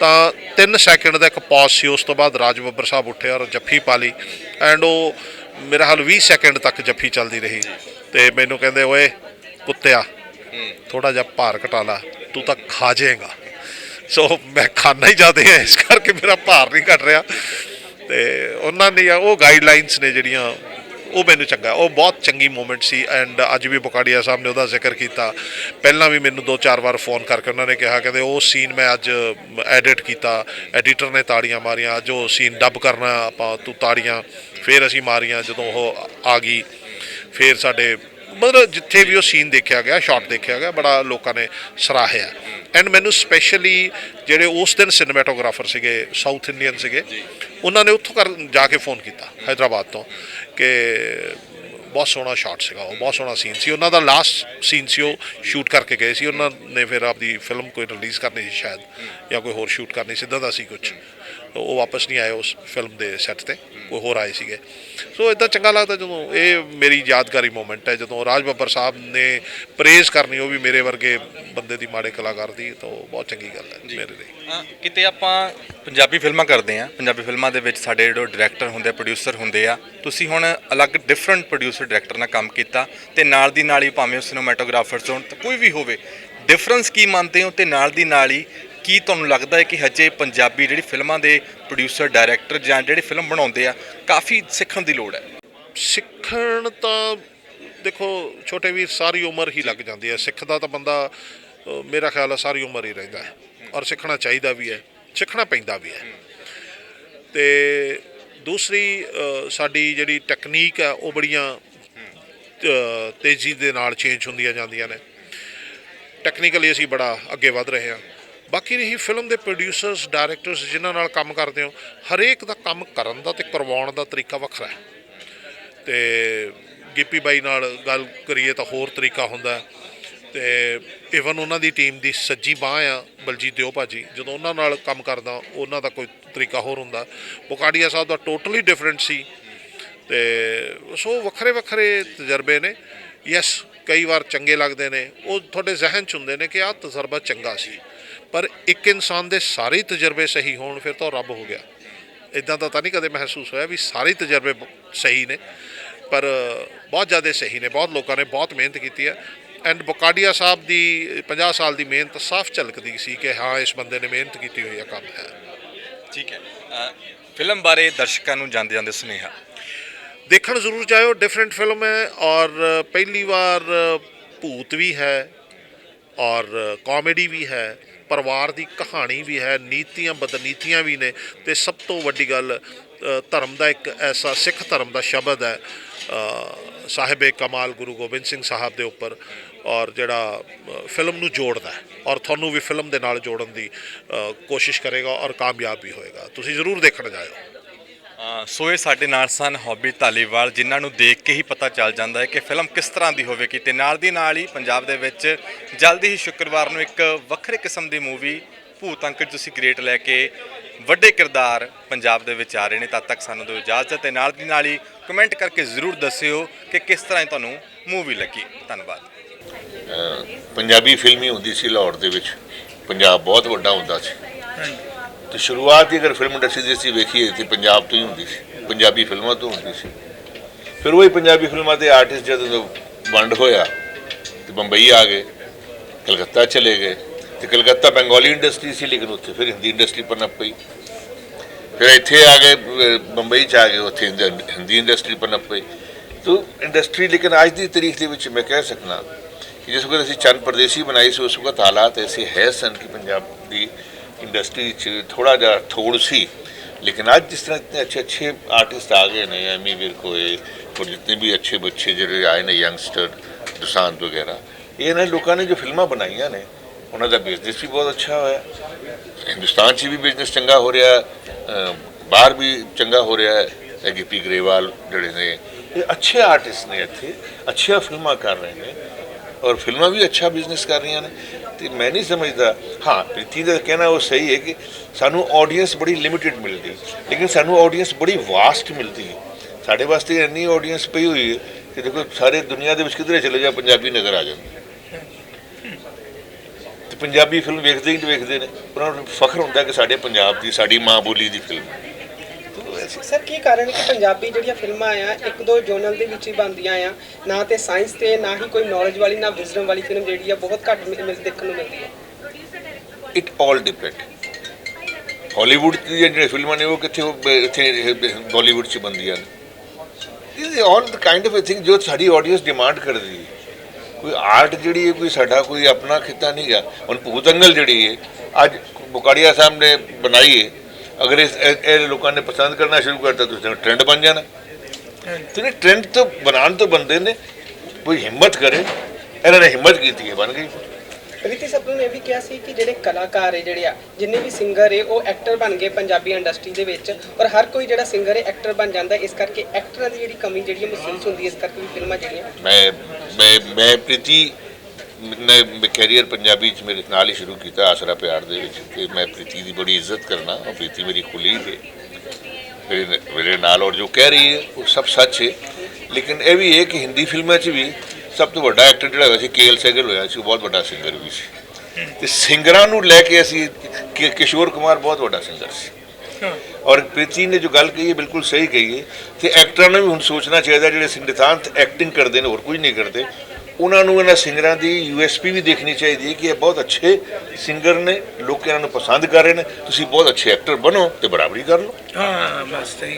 ਤਾਂ 3 ਸੈਕਿੰਡ ਦਾ ਇੱਕ ਪੌਜ਼ ਸੀ ਉਸ ਤੋਂ ਬਾਅਦ ਰਾਜ ਬੱਬਰ ਸਾਹਿਬ ਉੱਠੇ ਔਰ ਜੱਫੀ ਪਾ ਲਈ। ਐਂਡ ਉਹ ਮੇਰਾ ਹਾਲ 20 ਸੈਕਿੰਡ ਤੱਕ ਜੱਫੀ ਚੱਲਦੀ ਰਹੀ। ਤੇ ਮੈਨੂੰ ਕਹਿੰਦੇ ਓਏ ਕੁੱਤਿਆ ਥੋੜਾ ਜਿਹਾ ਭਾਰ ਘਟਾ ਲਾ। ਤੂੰ ਤਾਂ ਖਾ ਜਾਏਗਾ। ਸੋ ਮੈਂ ਖਾਣਾ ਹੀ ਜ਼ਿਆਦਾ ਹੈ, ਇਸ ਕਰਕੇ ਮੇਰਾ ਭਾਰ ਨਹੀਂ ਘਟ ਰਿਹਾ। ਤੇ ਉਹਨਾਂ ਨੇ ਉਹ ਗਾਈਡਲਾਈਨਸ ਨੇ ਜਿਹੜੀਆਂ, ਉਹ ਮੈਨੂੰ ਚੰਗਾ ਉਹ ਬਹੁਤ ਚੰਗੀ ਮੂਮੈਂਟ ਸੀ ਐਂਡ ਅੱਜ ਵੀ ਬੁਕਾੜੀਆ ਸਾਹਿਬ ਨੇ ਉਹਦਾ ਜ਼ਿਕਰ ਕੀਤਾ। ਪਹਿਲਾਂ ਵੀ ਮੈਨੂੰ ਦੋ ਚਾਰ ਵਾਰ ਫੋਨ ਕਰਕੇ ਉਹਨਾਂ ਨੇ ਕਿਹਾ, ਕਹਿੰਦੇ ਉਹ ਸੀਨ ਮੈਂ ਅੱਜ ਐਡਿਟ ਕੀਤਾ। ਐਡੀਟਰ ਨੇ ਤਾੜੀਆਂ ਮਾਰੀਆਂ, ਅੱਜ ਉਹ ਸੀਨ ਡੱਬ ਕਰਨਾ ਆਪਾਂ ਤੂੰ ਤਾੜੀਆਂ, ਫੇਰ ਅਸੀਂ ਮਾਰੀਆਂ ਜਦੋਂ ਉਹ ਆ ਗਈ। ਫੇਰ ਸਾਡੇ ਮਤਲਬ ਜਿੱਥੇ ਵੀ ਉਹ ਸੀਨ ਦੇਖਿਆ ਗਿਆ ਸ਼ਾਟ ਦੇਖਿਆ ਗਿਆ ਬੜਾ ਲੋਕਾਂ ਨੇ ਸਰਾਹਿਆ। ਐਂਡ ਮੈਨੂੰ ਸਪੈਸ਼ਲੀ ਜਿਹੜੇ ਉਸ ਦਿਨ ਸਿਨੇਮੈਟੋਗ੍ਰਾਫਰ ਸੀਗੇ ਸਾਊਥ ਇੰਡੀਅਨ ਸੀਗੇ ਉਹਨਾਂ ਨੇ ਉੱਥੋਂ ਕਰ ਜਾ ਕੇ ਫੋਨ ਕੀਤਾ ਹైదరాబాద్ ਤੋਂ ਕਿ ਬਹੁਤ ਸੋਹਣਾ ਸ਼ਾਟ ਸੀਗਾ ਉਹ ਬਹੁਤ ਸੋਹਣਾ ਸੀਨ ਸੀ। ਉਹਨਾਂ ਦਾ ਲਾਸਟ ਸੀਨ ਸੀ ਉਹ ਸ਼ੂਟ ਕਰਕੇ ਗਏ ਸੀ। ਉਹਨਾਂ ਨੇ ਫਿਰ ਆਪਦੀ ਫਿਲਮ ਕੋਈ ਰਿਲੀਜ਼ ਕਰਨੀ ਸੀ ਸ਼ਾਇਦ ਜਾਂ ਕੋਈ ਹੋਰ ਸ਼ੂਟ ਕਰਨੀ ਸਿੱਧਾ ਦਾ ਸੀ ਕੁਝ ਉਹ ਵਾਪਸ ਨਹੀਂ ਆਏ ਉਸ ਫਿਲਮ ਦੇ ਸੈੱਟ ਤੇ। ਕੋਈ ਹੋਰ ਆਏ ਸੀਗੇ। ਸੋ ਇਦਾਂ ਚੰਗਾ ਲੱਗਦਾ ਜਦੋਂ ਇਹ ਮੇਰੀ ਯਾਦਗਾਰੀ ਮੂਮੈਂਟ ਹੈ। ਜਦੋਂ ਰਾਜ ਬੱਬਰ ਸਾਹਿਬ ਨੇ ਪ੍ਰੇਜ਼ ਕਰਨੀ ਉਹ ਵੀ ਮੇਰੇ ਵਰਗੇ ਬੰਦੇ ਦੀ ਮਾੜੇ ਕਲਾਕਾਰ ਦੀ ਤਾਂ ਬਹੁਤ ਚੰਗੀ ਗੱਲ ਹੈ ਮੇਰੇ ਲਈ। ਕਿਤੇ ਆਪਾਂ ਪੰਜਾਬੀ ਫਿਲਮਾਂ ਕਰਦੇ ਆ ਪੰਜਾਬੀ ਫਿਲਮਾਂ ਦੇ ਵਿੱਚ ਸਾਡੇ ਜਿਹੜੇ ਡਾਇਰੈਕਟਰ ਹੁੰਦੇ ਆ ਪ੍ਰੋਡਿਊਸਰ ਹੁੰਦੇ ਆ ਤੁਸੀਂ ਹੁਣ ਅਲੱਗ ਡਿਫਰੈਂਟ ਪ੍ਰੋਡਿਊਸਰ ਡਾਇਰੈਕਟਰ ਨਾਲ ਕੰਮ ਕੀਤਾ ਤੇ ਨਾਲ ਦੀ ਨਾਲ ਹੀ ਭਾਵੇਂ ਉਹ ਸਿਨੇਮੈਟੋਗ੍ਰਾਫਰਸ ਹੋਣ ਤੇ ਕੋਈ ਵੀ ਹੋਵੇ ਡਿਫਰੈਂਸ ਕੀ ਮੰਨਦੇ ਹੋ ਤੇ ਨਾਲ ਦੀ ਨਾਲ ਹੀ ਕੀ ਤੁਹਾਨੂੰ ਲੱਗਦਾ ਹੈ ਕਿ ਹਜੇ ਪੰਜਾਬੀ ਜਿਹੜੀ ਫਿਲਮਾਂ ਦੇ ਪ੍ਰੋਡਿਊਸਰ ਡਾਇਰੈਕਟਰ ਜਾਂ ਜਿਹੜੇ ਫਿਲਮ ਬਣਾਉਂਦੇ ਆ, ਕਾਫੀ ਸਿੱਖਣ ਦੀ ਲੋੜ ਹੈ? ਸਿੱਖਣ ਤਾਂ ਦੇਖੋ, ਛੋਟੇ ਵੀਰ ਸਾਰੀ ਉਮਰ ਹੀ ਲੱਗ ਜਾਂਦੀ ਹੈ ਸਿੱਖਦਾ ਤਾਂ ਬੰਦਾ ਮੇਰਾ ਖਿਆਲ ਹੈ ਸਾਰੀ ਉਮਰ ਹੀ ਰਹਿੰਦਾ ਹੈ। ਔਰ ਸਿੱਖਣਾ ਚਾਹੀਦਾ ਵੀ ਹੈ, ਸਿੱਖਣਾ ਪੈਂਦਾ ਵੀ ਹੈ। ਤੇ ਦੂਸਰੀ ਸਾਡੀ ਜਿਹੜੀ ਟੈਕਨੀਕ ਹੈ ਉਹ ਬੜੀਆਂ ਤੇਜ਼ੀ ਦੇ ਨਾਲ ਚੇਂਜ ਹੁੰਦੀਆਂ ਜਾਂਦੀਆਂ ਨੇ। ਟੈਕਨੀਕਲੀ ਅਸੀਂ ਬੜਾ ਅੱਗੇ ਵਧ ਰਹੇ ਹਾਂ। ਬਾਕੀ ਰਹੀ ਫਿਲਮ ਦੇ ਪ੍ਰੋਡਿਊਸਰਸ ਡਾਇਰੈਕਟਰਸ ਜਿਨ੍ਹਾਂ ਨਾਲ ਕੰਮ ਕਰਦੇ ਹੋ, ਹਰੇਕ ਦਾ ਕੰਮ ਕਰਨ ਦਾ ਤੇ ਕਰਵਾਉਣ ਦਾ ਤਰੀਕਾ ਵੱਖਰਾ ਹੈ। ਤੇ ਗਿੱਪੀ ਬਾਈ ਨਾਲ ਗੱਲ ਕਰੀਏ ਤਾਂ ਹੋਰ ਤਰੀਕਾ ਹੁੰਦਾ ਹੈ। ਤੇ ਇਵਨ ਉਹਨਾਂ ਦੀ ਟੀਮ ਦੀ ਸੱਜੀ ਬਾਹ ਆ, ਬਲਜੀਤ ਦਿਓ ਭਾਜੀ, ਜਦੋਂ ਉਹਨਾਂ ਨਾਲ ਕੰਮ ਕਰਦਾ, ਉਹਨਾਂ ਦਾ ਕੋਈ ਤਰੀਕਾ ਹੋਰ ਹੁੰਦਾ। ਬੁਕਾਡੀਆ ਸਾਹਿਬ ਦਾ ਟੋਟਲੀ ਡਿਫਰੈਂਟ ਸੀ। ਤੇ ਸੋ ਵੱਖਰੇ ਵੱਖਰੇ ਤਜਰਬੇ ਨੇ। ਯੈਸ ਕਈ ਵਾਰ ਚੰਗੇ ਲੱਗਦੇ ਨੇ। ਉਹ ਤੁਹਾਡੇ ਜ਼ਿਹਨ 'ਚ ਹੁੰਦੇ ਨੇ ਕਿ ਆਹ ਤਜਰਬਾ ਚੰਗਾ ਸੀ। ਪਰ ਇੱਕ ਇਨਸਾਨ ਦੇ ਸਾਰੇ ਤਜਰਬੇ ਸਹੀ ਹੋਣ ਫਿਰ ਤਾਂ ਰੱਬ ਹੋ ਗਿਆ। ਇਦਾਂ ਦਾ ਤਾਂ ਨਹੀਂ ਕਦੇ ਮਹਿਸੂਸ ਹੋਇਆ ਵੀ ਸਾਰੇ ਤਜਰਬੇ ਸਹੀ ਨੇ ਪਰ ਬਹੁਤ ਜ਼ਿਆਦਾ ਸਹੀ ਨੇ ਬਹੁਤ ਲੋਕਾਂ ਨੇ ਬਹੁਤ ਮਿਹਨਤ ਕੀਤੀ ਹੈ। ਐਂਡ ਬੁਕਾਡੀਆ ਸਾਹਿਬ ਦੀ 50 ਸਾਲ ਦੀ ਮਿਹਨਤ ਸਾਫ਼ ਝਲਕਦੀ ਸੀ ਕਿ ਹਾਂ ਇਸ ਬੰਦੇ ਨੇ ਮਿਹਨਤ ਕੀਤੀ ਹੋਈ ਹੈ ਕੰਮ ਹੈ। ਠੀਕ ਹੈ। ਫਿਲਮ ਬਾਰੇ ਦਰਸ਼ਕਾਂ ਨੂੰ ਜਾਂਦੇ ਜਾਂਦੇ ਸੁਨੇਹਾ। ਦੇਖਣ ਜ਼ਰੂਰ ਜਾਇਓ ਡਿਫਰੈਂਟ ਫਿਲਮ ਹੈ ਔਰ ਪਹਿਲੀ ਵਾਰ ਭੂਤ ਵੀ ਹੈ ਔਰ ਕਾਮੇਡੀ ਵੀ ਹੈ। ਪਰਿਵਾਰ ਦੀ ਕਹਾਣੀ ਵੀ ਹੈ ਨੀਤੀਆਂ ਬਦਨੀਤੀਆਂ ਵੀ ਨੇ ਤੇ ਸਭ ਤੋਂ ਵੱਡੀ ਗੱਲ ਧਰਮ ਦਾ ਇੱਕ ਐਸਾ ਸਿੱਖ ਧਰਮ ਦਾ ਸ਼ਬਦ ਹੈ ਅ, ਸਾਹਿਬੇ ਕਮਾਲ ਗੁਰੂ ਗੋਬਿੰਦ ਸਿੰਘ ਸਾਹਿਬ ਦੇ ਉੱਪਰ ਔਰ ਜਿਹੜਾ ਫਿਲਮ ਨੂੰ ਜੋੜਦਾ ਹੈ ਔਰ ਤੁਹਾਨੂੰ ਵੀ ਫਿਲਮ ਦੇ ਨਾਲ ਜੋੜਨ ਦੀ ਕੋਸ਼ਿਸ਼ ਕਰੇਗਾ ਔਰ ਕਾਮਯਾਬ ਵੀ ਹੋਏਗਾ। ਤੁਸੀਂ ਜ਼ਰੂਰ ਦੇਖਣ ਜਾਇਓ। ਸੋ ਇਹ ਸਾਡੇ ਨਾਲ ਸਨ ਹੌਬੀ ਧਾਲੀਵਾਲ ਜਿਨ੍ਹਾਂ ਨੂੰ ਦੇਖ ਕੇ ਹੀ ਪਤਾ ਚੱਲ ਜਾਂਦਾ ਹੈ ਕਿ ਫਿਲਮ ਕਿਸ ਤਰ੍ਹਾਂ ਦੀ ਹੋਵੇਗੀ ਤੇ ਨਾਲ ਦੀ ਨਾਲ ਹੀ ਪੰਜਾਬ ਦੇ ਵਿੱਚ ਜਲਦੀ ਹੀ ਸ਼ੁੱਕਰਵਾਰ ਨੂੰ ਇੱਕ ਵੱਖਰੇ ਕਿਸਮ ਦੀ ਮੂਵੀ ਭੂਤ ਅੰਕਲ ਤੁਸੀਂ ਗ੍ਰੇਟ ਲੈ ਕੇ ਵੱਡੇ ਕਿਰਦਾਰ ਪੰਜਾਬ ਦੇ ਵਿੱਚ ਆ ਰਹੇ ਨੇ ਤਦ ਤੱਕ ਸਾਨੂੰ ਦਿਓ ਇਜਾਜ਼ਤ ਤੇ ਨਾਲ ਦੀ ਨਾਲ ਹੀ ਕਮੈਂਟ ਕਰਕੇ ਜ਼ਰੂਰ ਦੱਸਿਓ ਕਿ ਕਿਸ ਤਰ੍ਹਾਂ ਦੀ ਤੁਹਾਨੂੰ ਮੂਵੀ ਲੱਗੀ। ਧੰਨਵਾਦ। ਪੰਜਾਬੀ ਫਿਲਮ ਹੀ ਹੁੰਦੀ ਸੀ ਲਾਹੌਰ ਦੇ ਵਿੱਚ। ਪੰਜਾਬ ਬਹੁਤ ਵੱਡਾ ਹੁੰਦਾ ਸੀ। ਤੇ ਸ਼ੁਰੂਆਤ ਹੀ ਅਗਰ ਫਿਲਮ ਇੰਡਸਟਰੀ ਦੀ ਅਸੀਂ ਵੇਖੀਏ ਤੇ ਪੰਜਾਬ ਤੋਂ ਹੀ ਹੁੰਦੀ ਸੀ, ਪੰਜਾਬੀ ਫਿਲਮਾਂ ਤੋਂ ਹੁੰਦੀ ਸੀ। ਫਿਰ ਉਹੀ ਪੰਜਾਬੀ ਫਿਲਮਾਂ ਦੇ ਆਰਟਿਸਟ ਜਦੋਂ ਵੰਡ ਹੋਇਆ, ਤੇ ਬੰਬਈ ਆ ਗਏ, ਕਲਕੱਤਾ ਚਲੇ ਗਏ, ਤੇ ਕਲਕੱਤਾ ਬੰਗਾਲੀ ਇੰਡਸਟਰੀ ਸੀ, ਲੇਕਿਨ ਉੱਥੇ ਫਿਰ ਹਿੰਦੀ ਇੰਡਸਟਰੀ ਪਨਪ ਪਈ। ਫਿਰ ਇੱਥੇ ਆ ਗਏ ਬੰਬਈ ਚ ਆ ਗਏ, ਉੱਥੇ ਹਿੰਦੀ ਇੰਡਸਟਰੀ ਪਨਪ ਪਈ। ਤੋ ਇੰਡਸਟਰੀ, ਲੇਕਿਨ ਅੱਜ ਦੀ ਤਾਰੀਖ ਦੇ ਵਿੱਚ ਮੈਂ ਕਹਿ ਸਕਣਾ ਕਿ ਜਿਸ ਵਕਤ ਅਸੀਂ ਚੰਦ ਪ੍ਰਦੇਸ਼ੀ ਬਣਾਈ ਸੀ, ਉਸ ਵਕਤ ਹਾਲਾਤ ਐਸੇ ਹੈ ਸਨ ਕਿ ਪੰਜਾਬ ਦੀ ਇੰਡਸਟਰੀ 'ਚ ਥੋੜਾ ਜਿਹਾ ਥੋੜ ਸੀ, ਲੇਕਿਨ ਅੱਜ ਜਿਸ ਤਰ੍ਹਾਂ ਇਤਨੇ ਅੱਛੇ ਅੱਛੇ ਆਰਟਿਸਟ ਆ ਗਏ ਨੇ, ਐਮੀ ਵਿਰਕ ਹੋਏ ਔਰ ਜਿਤਨੇ ਵੀ ਅੱਛੇ ਬੱਚੇ ਜਿਹੜੇ ਆਏ ਨੇ ਯੰਗਸਟਰ ਦੁਸਾਂਤ ਵਗੈਰਾ ਇਹਨਾਂ ਲੋਕਾਂ ਨੇ ਜੋ ਫਿਲਮਾਂ ਬਣਾਈਆਂ ਨੇ, ਉਹਨਾਂ ਦਾ ਬਿਜ਼ਨਸ ਵੀ ਬਹੁਤ ਅੱਛਾ ਹੋਇਆ। ਹਿੰਦੁਸਤਾਨ 'ਚ ਵੀ ਬਿਜ਼ਨਸ ਚੰਗਾ ਹੋ ਰਿਹਾ ਬਾਹਰ ਵੀ ਚੰਗਾ ਹੋ ਰਿਹਾ ਹੈ ਗਿੱਪੀ ਗਰੇਵਾਲ ਜਿਹੜੇ ਨੇ, ਇਹ ਅੱਛੇ ਆਰਟਿਸਟ ਨੇ ਇੱਥੇ, ਅੱਛੀਆਂ ਫਿਲਮਾਂ ਕਰ ਰਹੇ ਨੇ। ਔਰ ਫਿਲਮਾਂ ਵੀ ਅੱਛਾ ਬਿਜ਼ਨਸ ਕਰ ਰਹੀਆਂ ਨੇ। ਤੇ ਮੈਂ ਨਹੀਂ ਸਮਝਦਾ। ਹਾਂ, ਪ੍ਰੀਤੀ ਦਾ ਕਹਿਣਾ ਉਹ ਸਹੀ ਹੈ ਕਿ ਸਾਨੂੰ ਆਡੀਅנס ਬੜੀ ਲਿਮਿਟਿਡ ਮਿਲਦੀ। ਲੇਕਿਨ ਸਾਨੂੰ ਆਡੀਅנס ਬੜੀ ਵਾਸਟ ਮਿਲਦੀ ਹੈ। ਸਾਡੇ ਵਾਸਤੇ ਇੰਨੀ ਆਡੀਅנס ਪਈ ਹੋਈ ਹੈ ਕਿ ਦੇਖੋ, ਸਾਰੇ ਦੁਨੀਆ ਦੇ ਵਿੱਚ ਕਿਧਰੇ ਚਲੇ ਜਾ ਪੰਜਾਬੀ ਨਜ਼ਰ ਆ ਜਾਂਦੀ ਤੇ ਪੰਜਾਬੀ ਫਿਲਮ ਵੇਖਦੇ ਹੀ ਵੇਖਦੇ ਨੇ। ਉਹਨਾਂ ਨੂੰ ਫਖਰ ਹੁੰਦਾ ਕਿ ਸਾਡੇ ਪੰਜਾਬ ਦੀ, ਸਾਡੀ ਮਾਂ ਬੋਲੀ ਦੀ ਫਿਲਮ ਹੈ। ਤੋ ਐਸੀ ਸਰ, ਕੀ ਕਾਰਨ ਹੈ ਕਿ ਪੰਜਾਬੀ ਜਿਹੜੀਆਂ ਫਿਲਮਾਂ ਆ, ਇੱਕ ਦੋ ਜੋਨਲ ਦੇ ਵਿੱਚ ਹੀ ਬਣਦੀਆਂ ਆ, ਨਾ ਤੇ ਸਾਇੰਸ ਤੇ, ਨਾ ਹੀ ਕੋਈ ਨੌਲੇਜ ਵਾਲੀ, ਨਾ ਵਿਜ਼ਡਮ ਵਾਲੀ ਫਿਲਮ ਜਿਹੜੀ ਆ, ਬਹੁਤ ਘੱਟ ਮਿਲ ਮਿਲ- ਦੇਖਣ ਨੂੰ ਮਿਲਦੀ ਹੈ। ਇਟ ਆਲ ਡਿਪੈਂਡ ਹਾਲੀਵੁੱਡ ਦੀ ਜਿਹੜੀਆਂ ਫਿਲਮਾਂ ਨੇ, ਉਹ ਕਿੱਥੇ ਉਹ ਬ- ਇੱਥੇ ਬਾਲੀਵੁੱਡ ਚ ਬਣਦੀਆਂ ਨੇ। ਇਹ all the kind of thing ਜੋ ਸਾਡੀ ਆਡੀਅנס ਡਿਮਾਂਡ ਕਰਦੀ ਹੈ। ਕੋਈ ਆਰਟ ਜਿਹੜੀ ਹੈ, ਕੋਈ ਸਾਡਾ, ਕੋਈ ਆਪਣਾ ਖਿੱਤਾ ਨਹੀਂ ਗਾ ਹੁਣ ਭੂਤੰਗਲ ਜਿਹੜੀ ਹੈ, ਅੱਜ ਬੁਕਾੜੀਆ ਸਾਹਿਬ ਨੇ ਬਣਾਈ ਹੈ ਅਗਰ ਇਸ ਇਹ ਲੋਕਾਂ ਨੇ ਪਸੰਦ ਕਰਨਾ ਸ਼ੁਰੂ ਕਰਤਾ ਤੁਸੀਂ ਟ੍ਰੈਂਡ ਬਣ ਜਾਣਾ। ਤੇ ਟ੍ਰੈਂਡ ਤੋਂ ਬਣਾਉਣ ਤੋਂ ਬੰਦੇ ਨੇ ਕੋਈ ਹਿੰਮਤ ਕਰੇ ਇਹਨਾਂ ਨੇ ਹਿੰਮਤ ਕੀਤੀ ਹੈ ਬਣ ਗਈ। ਪ੍ਰੀਤੀ ਸਪਨੂ ਨੇ ਇਹ ਵੀ ਕਿਹਾ ਸੀ ਕਿ ਜਿਹੜੇ ਕਲਾਕਾਰ ਹੈ ਜਿਹੜੇ ਆ ਜਿੰਨੇ ਵੀ ਸਿੰਗਰ ਹੈ ਉਹ ਐਕਟਰ ਬਣ ਗਏ ਪੰਜਾਬੀ ਇੰਡਸਟਰੀ ਦੇ ਵਿੱਚ ਔਰ ਹਰ ਕੋਈ ਜਿਹੜਾ ਸਿੰਗਰ ਹੈ ਐਕਟਰ ਬਣ ਜਾਂਦਾ। ਇਸ ਕਰਕੇ ਐਕਟਰਾਂ ਦੀ ਜਿਹੜੀ ਕਮੀ ਜਿਹੜੀ ਮਹਿਸੂਸ ਹੁੰਦੀ ਹੈ ਇਸ ਕਰਕੇ ਵੀ ਫਿਲਮਾਂ ਜਿਹੜੀਆਂ। ਮੈਂ ਮੈਂ ਮੈਂ ਪ੍ਰੀਤੀ ਨੇ ਕੈਰੀਅਰ ਪੰਜਾਬੀ ਚ ਮੇਰੇ ਨਾਲ ਹੀ ਸ਼ੁਰੂ ਕੀਤਾ ਆਸਰਾ ਪਿਆਰ ਦੇ ਵਿੱਚ ਤੇ ਮੈਂ ਪ੍ਰੀਤੀ ਦੀ ਬੜੀ ਇੱਜ਼ਤ ਕਰਨਾ ਔਰ ਪ੍ਰੀਤੀ ਮੇਰੀ ਕੁਲੀ ਹੈ। ਮੇਰੇ ਮੇਰੇ ਨਾਲ ਔਰ ਜੋ ਕਹਿ ਰਹੀ ਹੈ, ਉਹ ਸਭ ਸੱਚ ਹੈ। ਲੇਕਿਨ ਇਹ ਵੀ ਹੈ ਕਿ ਹਿੰਦੀ ਫਿਲਮਾਂ 'ਚ ਵੀ ਸਭ ਤੋਂ ਵੱਡਾ ਐਕਟਰ ਜਿਹੜਾ ਹੋਇਆ ਸੀ ਕੇਐਲ ਸਹਿਗਲ ਹੋਇਆ ਸੀ, ਉਹ ਬਹੁਤ ਵੱਡਾ ਸਿੰਗਰ ਵੀ ਸੀ। ਤੇ ਸਿੰਗਰਾਂ ਨੂੰ ਲੈ ਕੇ ਅਸੀਂ ਕਿਸ਼ੋਰ ਕੁਮਾਰ ਬਹੁਤ ਵੱਡਾ ਸਿੰਗਰ ਸੀ। ਔਰ ਪ੍ਰੀਤੀ ਨੇ ਜੋ ਗੱਲ ਕਹੀ ਹੈ, ਬਿਲਕੁਲ ਸਹੀ ਕਹੀ ਹੈ। ਤੇ ਐਕਟਰਾਂ ਨੂੰ ਵੀ ਹੁਣ ਸੋਚਣਾ ਚਾਹੀਦਾ, ਜਿਹੜੇ ਸਿੰਗਤਾਂਤ ਐਕਟਿੰਗ ਕਰਦੇ ਨੇ, ਹੋਰ ਕੁਝ ਨਹੀਂ ਕਰਦੇ। ਉਹਨਾਂ ਨੂੰ, ਇਹਨਾਂ ਸਿੰਗਰਾਂ ਦੀ ਯੂਐਸਪੀ ਵੀ ਦੇਖਣੀ ਚਾਹੀਦੀ ਹੈ ਕਿ ਇਹ ਬਹੁਤ ਅੱਛੇ ਸਿੰਗਰ ਨੇ, ਲੋਕ ਇਹਨਾਂ ਨੂੰ ਪਸੰਦ ਕਰ ਰਹੇ ਨੇ। ਤੁਸੀਂ ਬਹੁਤ ਅੱਛੇ ਐਕਟਰ ਬਣੋ ਤੇ ਬਰਾਬਰੀ ਕਰ ਲਓ। ਹਾਂ, ਬਸ ਸਹੀ